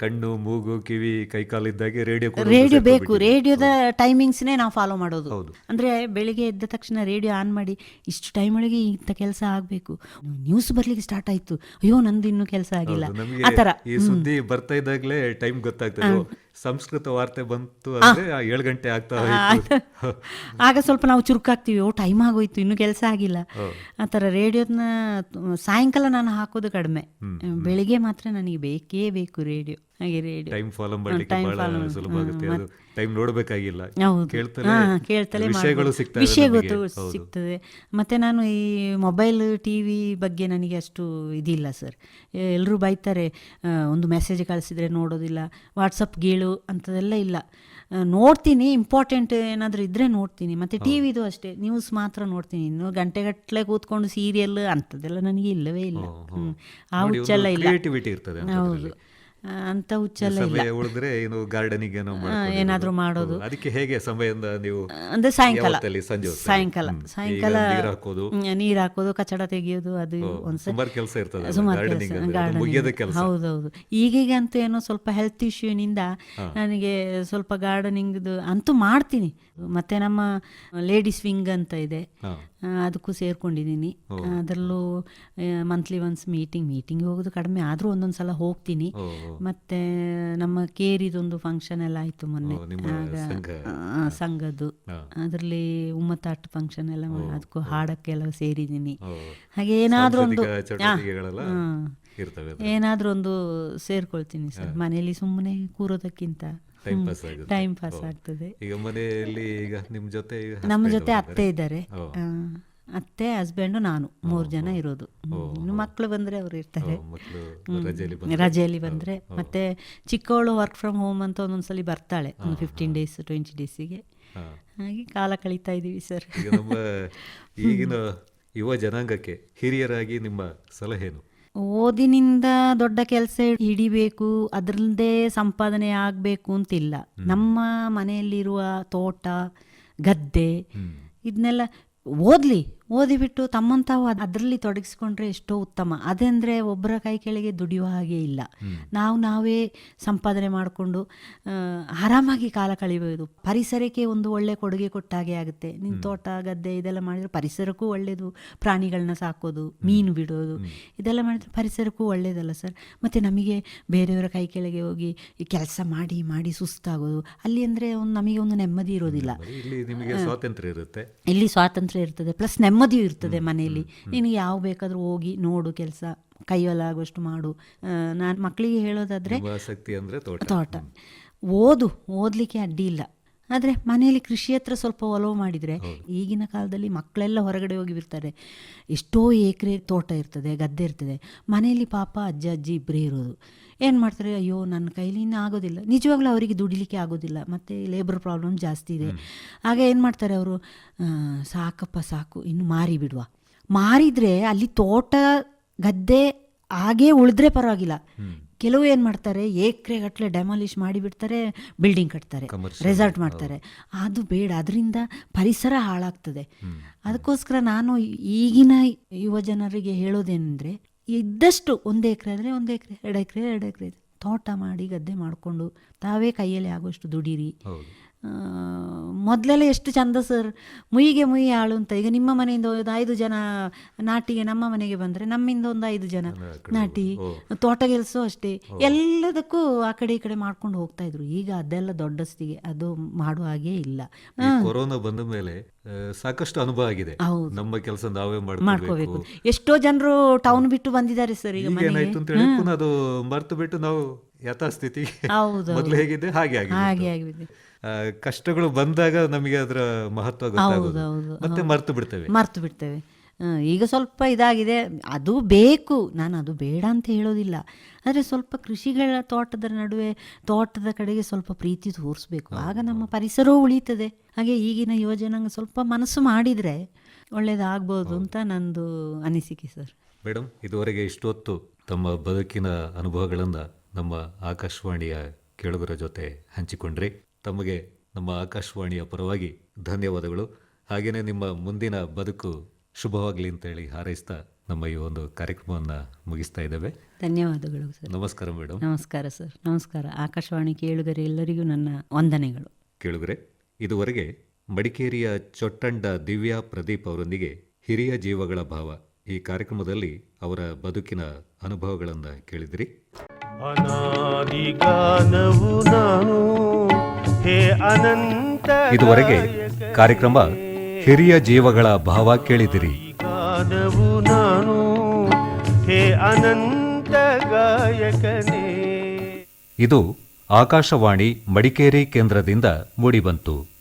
A: ಕಣ್ಣು ಮೂಗು ಕಿವಿ ಕೈಕಾಲಿದ್ದಾಗೆ ರೇಡಿಯೋ
C: ರೇಡಿಯೋ ಬೇಕು. ರೇಡಿಯೋದ ಟೈಮಿಂಗ್ಸ್ನೇ ನಾವು ಫಾಲೋ ಮಾಡೋದು. ಅಂದರೆ ಬೆಳಿಗ್ಗೆ ಎದ್ದ ತಕ್ಷಣ ರೇಡಿಯೋ ಆನ್ ಮಾಡಿ ಇಷ್ಟು ಟೈಮ್ ಒಳಗೆ ಇಂಥ ಕೆಲಸ ಆಗಬೇಕು. ನ್ಯೂಸ್ ಬರ್ಲಿಕ್ಕೆ ಸ್ಟಾರ್ಟ್ ಆಯಿತು. ಅಯ್ಯೋ ನಂದು ಇನ್ನೂ ಕೆಲಸ ಆಗಿಲ್ಲ.
A: ಆತರ
C: ಆ ಥರ.
A: ಈ ಸುದ್ದಿ ಬರ್ತಾ ಇದ್ದಾಗಲೇ ಟೈಮ್ ಗೊತ್ತಾಗ್ತದೆ. ಸಂಸ್ಕೃತ ವಾರ್ತೆ ಬಂತು ಅಂದ್ರೆ ಏಳು ಗಂಟೆ ಆಗ್ತಾ ಹೋಯ್ತು. (laughs)
C: ಆಗ ಸ್ವಲ್ಪ ನಾವು ಚುರುಕಾಗ್ತೀವಿ. ಓ ಟೈಮ್ ಆಗೋಯ್ತು. ಇನ್ನು ಕೆಲಸ ಆಗಿಲ್ಲ. ಆ ತರ ರೇಡಿಯೋದನ್ನ ಸಾಯಂಕಾಲ ನಾನು ಹಾಕೋದು ಕಡಿಮೆ. ಬೆಳಿಗ್ಗೆ ಮಾತ್ರ ನನಗೆ ಬೇಕೇ ಬೇಕು ರೇಡಿಯೋ. ಹಾಗೆ ರೇಡಿಯೋ
A: ಟೈಮ್ ಫಾಲೋ ಮಾಡ್ಲಿಕ್ಕೆ ಬಹಳ ಸುಲಭ ಆಗುತ್ತೆ. ಅದು ಟೈಮ್ ನೋಡಬೇಕಾಗಿಲ್ಲ.
C: ಹೌದು.
A: ಕೇಳ್ತಲೇ
C: ಕೇಳ್ತಲೇ
A: ವಿಷಯಗಳು. ಸಿಗ್ತವೆ
C: ವಿಷಯ ಗೊತ್ತು. ಸಿಗ್ತದೆ. ಮತ್ತೆ ನಾನು ಈ ಮೊಬೈಲ್ ಟಿವಿ ಬಗ್ಗೆ ನನಗೆ ಅಷ್ಟು ಇದಿಲ್ಲ ಸರ್ ಎಲ್ಲರೂ ಬೈತಾರೆ ಒಂದು ಮೆಸೇಜ್ ಕಳಿಸಿದ್ರೆ ನೋಡೋದಿಲ್ಲ ವಾಟ್ಸಪ್ ಗೀಳು ಅಂಥದ್ದೆಲ್ಲ ಇಲ್ಲ. ನೋಡ್ತೀನಿ ಇಂಪಾರ್ಟೆಂಟ್ ಏನಾದರೂ ಇದ್ದರೆ ನೋಡ್ತೀನಿ. ಮತ್ತು ಟಿ ವಿದು ಅಷ್ಟೇ ನ್ಯೂಸ್ ಮಾತ್ರ ನೋಡ್ತೀನಿ. ಇನ್ನು ಗಂಟೆಗಟ್ಟಲೆ ಕೂತ್ಕೊಂಡು ಸೀರಿಯಲ್ ಅಂಥದ್ದೆಲ್ಲ ನನಗೆ ಇಲ್ಲವೇ ಇಲ್ಲ. ಆ ಹುಚ್ಚೆಲ್ಲ ಇಲ್ಲ. ಹೌದು. ಅಂತ ಹುಚ್ಚೆಲ್ಲ ಇಲ್ಲ.
A: ಉಳಿದ್ರೆ ಏನು ಗಾರ್ಡನಿಂಗ್ ಏನೋ.
C: ಏನಾದ್ರೂ ಮಾಡೋದು.
A: ಅದಕ್ಕೆ ಹೇಗೆ ಸಮಯದಿಂದ ನೀವು
C: ಅಂದ್ರೆ ಸಾಯಂಕಾಲ?
A: ಸಂಜೆ?
C: ಸಾಯಂಕಾಲ. ಸಾಯಂಕಾಲ
A: ನೀರ್ ಹಾಕೋದು.
C: ಕಚಡ ತೆಗೆಯೋದು ಅದು
A: ಸುಮಾರು ಕೆಲಸ ಇರ್ತದೆ ಗಾರ್ಡನಿಂಗ್
C: ಹೌದೌದು. ಈಗೀಗಂತೂ ಏನೋ ಸ್ವಲ್ಪ ಹೆಲ್ತ್ ಇಶ್ಯೂನಿಂದ ನನಗೆ ಸ್ವಲ್ಪ ಗಾರ್ಡನಿಂಗ್ದು ಅಂತೂ ಮಾಡ್ತೀನಿ. ಮತ್ತೆ ನಮ್ಮ ಲೇಡೀಸ್ ವಿಂಗ್ ಅಂತ ಇದೆ. ಅದಕ್ಕೂ ಸೇರ್ಕೊಂಡಿದ್ದೀನಿ. ಅದರಲ್ಲೂ ಮಂತ್ಲಿ ಒನ್ಸ್ ಮೀಟಿಂಗ್ ಮೀಟಿಂಗ್ ಹೋಗೋದು ಕಡಿಮೆ ಆದರೂ ಒಂದೊಂದು ಸಲ ಹೋಗ್ತೀನಿ. ಮತ್ತೆ ನಮ್ಮ ಕೇರಿದೊಂದು ಫಂಕ್ಷನ್ ಎಲ್ಲ ಆಯಿತು ಮೊನ್ನೆ. ಆಗ
A: ಸಂಘ.
C: ಸಂಘದ್ದು. ಅದರಲ್ಲಿ ಉಮ್ಮತ್ತಾಟ ಫಂಕ್ಷನ್ ಎಲ್ಲ ಅದಕ್ಕೂ ಹಾಡಕ್ಕೆಲ್ಲ ಸೇರಿದ್ದೀನಿ. ಹಾಗೆ ಏನಾದರೂ ಒಂದು ಏನಾದ್ರೂ ಒಂದು ಸೇರ್ಕೊಳ್ತೀನಿ ಸರ್. ಮನೆಯಲ್ಲಿ ಸುಮ್ಮನೆ ಕೂರೋದಕ್ಕಿಂತ.
A: ಆಗುತ್ತೆ.
C: ಟೈಮ್ ಪಾಸ್
A: ಓ.
C: ಆಗ್ತದೆ.
A: ಈಗ ಮನೆಯಲ್ಲಿ ಈಗ ನಿಮ್ಮ ಜೊತೆ ಈಗ
C: ನಮ್ಮ ಜೊತೆ ಅತ್ತೆ
A: ಇದ್ದಾರೆ.
C: ಅತ್ತೆ ಹಸ್ಬೆಂಡು ನಾನು ಮೂರು ಜನ ಇರೋದು. ಇನ್ನು ಮಕ್ಕಳು ಬಂದ್ರೆ ಅವರು ಇರ್ತಾರೆ.
A: ರಜೆಯಲ್ಲಿ ಬಂದ್ರೆ?
C: ಮತ್ತೆ ಚಿಕ್ಕವಳು ವರ್ಕ್ ಫ್ರಮ್ ಹೋಮ್ ಅಂತ ಒಂದೊಂದ್ಸಲಿ ಬರ್ತಾಳೆ. ಒಂದು ಫಿಫ್ಟೀನ್ ಡೇಸ್ ಟ್ವೆಂಟಿ ಡೇಸಿಗೆ. ಹಾಗೆ ಕಾಲ ಕಳೀತಾ ಇದೀವಿ ಸರ್ (laughs)
A: ಈಗಿನ ಯುವ ಜನಾಂಗಕ್ಕೆ ಹಿರಿಯರಾಗಿ ನಿಮ್ಮ ಸಲಹೆನು
C: ಓದಿನಿಂದ ದೊಡ್ಡ ಕೆಲಸ ಹಿಡಿಬೇಕು ಅದರಲ್ಲದೇ ಸಂಪಾದನೆ ಆಗಬೇಕು ಅಂತಿಲ್ಲ. ನಮ್ಮ ಮನೆಯಲ್ಲಿರುವ ತೋಟ ಗದ್ದೆ ಇದನ್ನೆಲ್ಲ ಓದಲಿ ಓದಿಬಿಟ್ಟು ತಮ್ಮನ್ನು ತಾವು ಅದರಲ್ಲಿ ತೊಡಗಿಸ್ಕೊಂಡ್ರೆ ಎಷ್ಟೋ ಉತ್ತಮ. ಅದಂದರೆ ಒಬ್ಬರ ಕೈ ಕೆಳಗೆ ದುಡಿಯುವ ಹಾಗೆ ಇಲ್ಲ. ನಾವು ನಾವೇ ಸಂಪಾದನೆ ಮಾಡಿಕೊಂಡು ಆರಾಮಾಗಿ ಕಾಲ ಕಳಿಬೋದು. ಪರಿಸರಕ್ಕೆ ಒಂದು ಒಳ್ಳೆ ಕೊಡುಗೆ ಕೊಟ್ಟ ಹಾಗೆ ಆಗುತ್ತೆ. ನಿಮ್ಮ ತೋಟ ಗದ್ದೆ ಇದೆಲ್ಲ ಮಾಡಿದ್ರೆ ಪರಿಸರಕ್ಕೂ ಒಳ್ಳೆಯದು ಪ್ರಾಣಿಗಳನ್ನ ಸಾಕೋದು ಮೀನು ಬಿಡೋದು. ಇದೆಲ್ಲ ಮಾಡಿದ್ರೆ ಪರಿಸರಕ್ಕೂ ಒಳ್ಳೆಯದಲ್ಲ ಸರ್. ಮತ್ತು ನಮಗೆ ಬೇರೆಯವರ ಕೈ ಕೆಳಗೆ ಹೋಗಿ ಈ ಕೆಲಸ ಮಾಡಿ ಮಾಡಿ ಸುಸ್ತಾಗೋದು. ಅಲ್ಲಿ ಅಂದರೆ ಒಂದು ನಮಗೆ ಒಂದು ನೆಮ್ಮದಿ ಇರೋದಿಲ್ಲ.
A: ಇಲ್ಲಿ ಸ್ವಾತಂತ್ರ್ಯ ಇರುತ್ತೆ.
C: ಇಲ್ಲಿ ಸ್ವಾತಂತ್ರ್ಯ ಇರ್ತದೆ. ಪ್ಲಸ್ ನೆಮ್ಮದಿಯೂ ಇರ್ತದೆ ಮನೆಯಲ್ಲಿ. ನೀನು ಯಾವ ಬೇಕಾದರೂ ಹೋಗಿ ನೋಡು ಕೆಲಸ ಕೈಯಲ್ಲಾಗುವಷ್ಟು ಮಾಡು. ನಾನು ಮಕ್ಕಳಿಗೆ ಹೇಳೋದಾದರೆ
A: ತೋಟ.
C: ಓದು ಓದಲಿಕ್ಕೆ ಅಡ್ಡಿ ಇಲ್ಲ. ಆದರೆ ಮನೆಯಲ್ಲಿ ಕೃಷಿ ಹತ್ರ ಸ್ವಲ್ಪ ಒಲವು ಮಾಡಿದರೆ ಈಗಿನ ಕಾಲದಲ್ಲಿ ಮಕ್ಕಳೆಲ್ಲ ಹೊರಗಡೆ ಹೋಗಿ ಬಿಡ್ತಾರೆ. ಎಷ್ಟೋ ಏಕರೆ ತೋಟ ಇರ್ತದೆ ಗದ್ದೆ ಇರ್ತದೆ. ಮನೆಯಲ್ಲಿ ಪಾಪ ಅಜ್ಜ ಅಜ್ಜಿ ಇಬ್ಬರೇ ಇರೋದು. ಏನು ಮಾಡ್ತಾರೆ? ಅಯ್ಯೋ ನನ್ನ ಕೈಲಿ ಇನ್ನೂ ಆಗೋದಿಲ್ಲ. ನಿಜವಾಗ್ಲೂ ಅವರಿಗೆ ದುಡಿಲಿಕ್ಕೆ ಆಗೋದಿಲ್ಲ. ಮತ್ತು ಲೇಬರ್ ಪ್ರಾಬ್ಲಮ್ ಜಾಸ್ತಿ ಇದೆ. ಆಗ ಏನು ಮಾಡ್ತಾರೆ ಅವರು? ಸಾಕಪ್ಪ ಸಾಕು. ಇನ್ನು ಮಾರಿ ಬಿಡುವ. ಮಾರಿದರೆ ಅಲ್ಲಿ ತೋಟ ಗದ್ದೆ ಹಾಗೇ ಉಳಿದ್ರೆ ಪರವಾಗಿಲ್ಲ. ಕೆಲವು ಏನು ಮಾಡ್ತಾರೆ ಏಕ್ರೆ ಗಟ್ಟಲೆ ಡೆಮಾಲಿಷ್ ಮಾಡಿಬಿಡ್ತಾರೆ ಬಿಲ್ಡಿಂಗ್ ಕಟ್ತಾರೆ ರೆಸಾರ್ಟ್ ಮಾಡ್ತಾರೆ. ಅದು ಬೇಡ. ಅದರಿಂದ ಪರಿಸರ ಹಾಳಾಗ್ತದೆ. ಅದಕ್ಕೋಸ್ಕರ ನಾನು ಈಗಿನ ಯುವ ಜನರಿಗೆ ಹೇಳೋದೇನೆಂದರೆ ಇದ್ದಷ್ಟು ಒಂದು ಎಕರೆ ಆದರೆ ಒಂದು ಎಕರೆ ಎರಡು ಎಕರೆ ಎರಡು ಎಕರೆ. ತೋಟ ಮಾಡಿ ಗದ್ದೆ ಮಾಡಿಕೊಂಡು ತಾವೇ ಕೈಯಲ್ಲಿ ಆಗುವಷ್ಟು ದುಡೀರಿ. ಮೊದಲೆಲ್ಲ ಎಷ್ಟು ಚಂದ ಸರ್ ಮುಯಿಗೆ ಮುಯಿ ಆಳು ಅಂತ. ಈಗ ನಿಮ್ಮ ಮನೆಯಿಂದ ಒಂದು ಐದು ಜನ ನಾಟಿಗೆ ನಮ್ಮ ಮನೆಗೆ ಬಂದರೆ ನಮ್ಮಿಂದ ಒಂದು ಐದು ಜನ ನಾಟಿ. ತೋಟ ಕೆಲಸ ಅಷ್ಟೇ. ಎಲ್ಲದಕ್ಕೂ ಆ ಕಡೆ ಈ ಕಡೆ ಮಾಡ್ಕೊಂಡು ಹೋಗ್ತಾ ಇದ್ರು. ಈಗ ಅದೆಲ್ಲ ದೊಡ್ಡಸ್ತಿಗೆ ಅದು ಮಾಡುವ ಹಾಗೆ ಇಲ್ಲ.
A: ಕೊರೋನಾ ಬಂದ ಮೇಲೆ ಸಾಕಷ್ಟು ಅನುಭವ ಆಗಿದೆ. ನಮ್ಮ ಕೆಲಸ ನಾವೇ
C: ಮಾಡ್ಕೋಬೇಕು. ಎಷ್ಟೋ ಜನರು ಟೌನ್ ಬಿಟ್ಟು ಬಂದಿದ್ದಾರೆ ಸರ್ ಈಗ
A: ಅದು ಮರ್ತು ಬಿಟ್ಟು ನಾವು ಯಥಾಸ್ಥಿತಿ ಹೇಗಿದೆ ಹಾಗೆ ಆಗಿದೆ ಕಷ್ಟಗಳು ಬಂದಾಗ ನಮಗೆ ಅದರ ಮಹತ್ವ ಗೊತ್ತಾಗೋದು. ಮತ್ತೆ ಮರ್ತು ಬಿಡ್ತೇವೆ.
C: ಮರ್ತು ಬಿಡ್ತೇವೆ. ಈಗ ಸ್ವಲ್ಪ ಇದಾಗಿದೆ. ಅದು ಬೇಕು. ನಾನು ಅದು ಬೇಡ ಅಂತ ಹೇಳೋದಿಲ್ಲ. ಆದರೆ ಸ್ವಲ್ಪ ಕೃಷಿಗಳ ತೋಟದ ನಡುವೆ ತೋಟದ ಕಡೆಗೆ ಸ್ವಲ್ಪ ಪ್ರೀತಿ ತೋರಿಸ್ಬೇಕು. ಆಗ ನಮ್ಮ ಪರಿಸರವೂ ಉಳಿತದೆ. ಹಾಗೆ ಈಗಿನ ಯುವಜನಾಂಗ ಸ್ವಲ್ಪ ಮನಸ್ಸು ಮಾಡಿದರೆ ಒಳ್ಳೇದಾಗ್ಬೋದು ಅಂತ ನಂದು ಅನಿಸಿಕೆ ಸರ್.
A: ಮೇಡಮ್ ಇದುವರೆಗೆ ಇಷ್ಟೊತ್ತು ತಮ್ಮ ಬದುಕಿನ ಅನುಭವಗಳನ್ನು ನಮ್ಮ ಆಕಾಶವಾಣಿಯ ಕೇಳುಗರ ಜೊತೆ ಹಂಚಿಕೊಂಡ್ರಿ. ತಮಗೆ ನಮ್ಮ ಆಕಾಶವಾಣಿಯ ಪರವಾಗಿ ಧನ್ಯವಾದಗಳು. ಹಾಗೆಯೇ ನಿಮ್ಮ ಮುಂದಿನ ಬದುಕು ಶುಭವಾಗಲಿ ಅಂತೇಳಿ ಹಾರೈಸ್ತಾ ನಮ್ಮ ಈ ಒಂದು ಕಾರ್ಯಕ್ರಮವನ್ನು ಮುಗಿಸ್ತಾ ಇದ್ದೇವೆ.
C: ಧನ್ಯವಾದಗಳು ಸರ್.
A: ನಮಸ್ಕಾರ ಮೇಡಮ್
C: ನಮಸ್ಕಾರ ಸರ್. ನಮಸ್ಕಾರ. ಆಕಾಶವಾಣಿ ಕೇಳುಗರೆ ಎಲ್ಲರಿಗೂ ನನ್ನ ವಂದನೆಗಳು.
A: ಕೇಳುಗರೆ ಇದುವರೆಗೆ ಮಡಿಕೇರಿಯ ಚೊಟ್ಟಂಡ ದಿವ್ಯಾ ಪ್ರದೀಪ್ ಅವರೊಂದಿಗೆ ಹಿರಿಯ ಜೀವಗಳ ಭಾವ. ಈ ಕಾರ್ಯಕ್ರಮದಲ್ಲಿ ಅವರ ಬದುಕಿನ ಅನುಭವಗಳನ್ನು ಕೇಳಿದ್ರಿ.
B: ಅನಾದಿ ಗಾನವು ನಾನು
A: ಇದುವರೆಗೆ ಕಾರ್ಯಕ್ರಮ ಹಿರಿಯ ಜೀವಗಳ ಭಾವ ಕೇಳಿದಿರಿ.
B: ನಾನು ಹೇ ಅನಂತ ಗಾಯಕನೇ
A: ಇದು ಆಕಾಶವಾಣಿ ಮಡಿಕೇರಿ ಕೇಂದ್ರದಿಂದ ಮೂಡಿಬಂತು.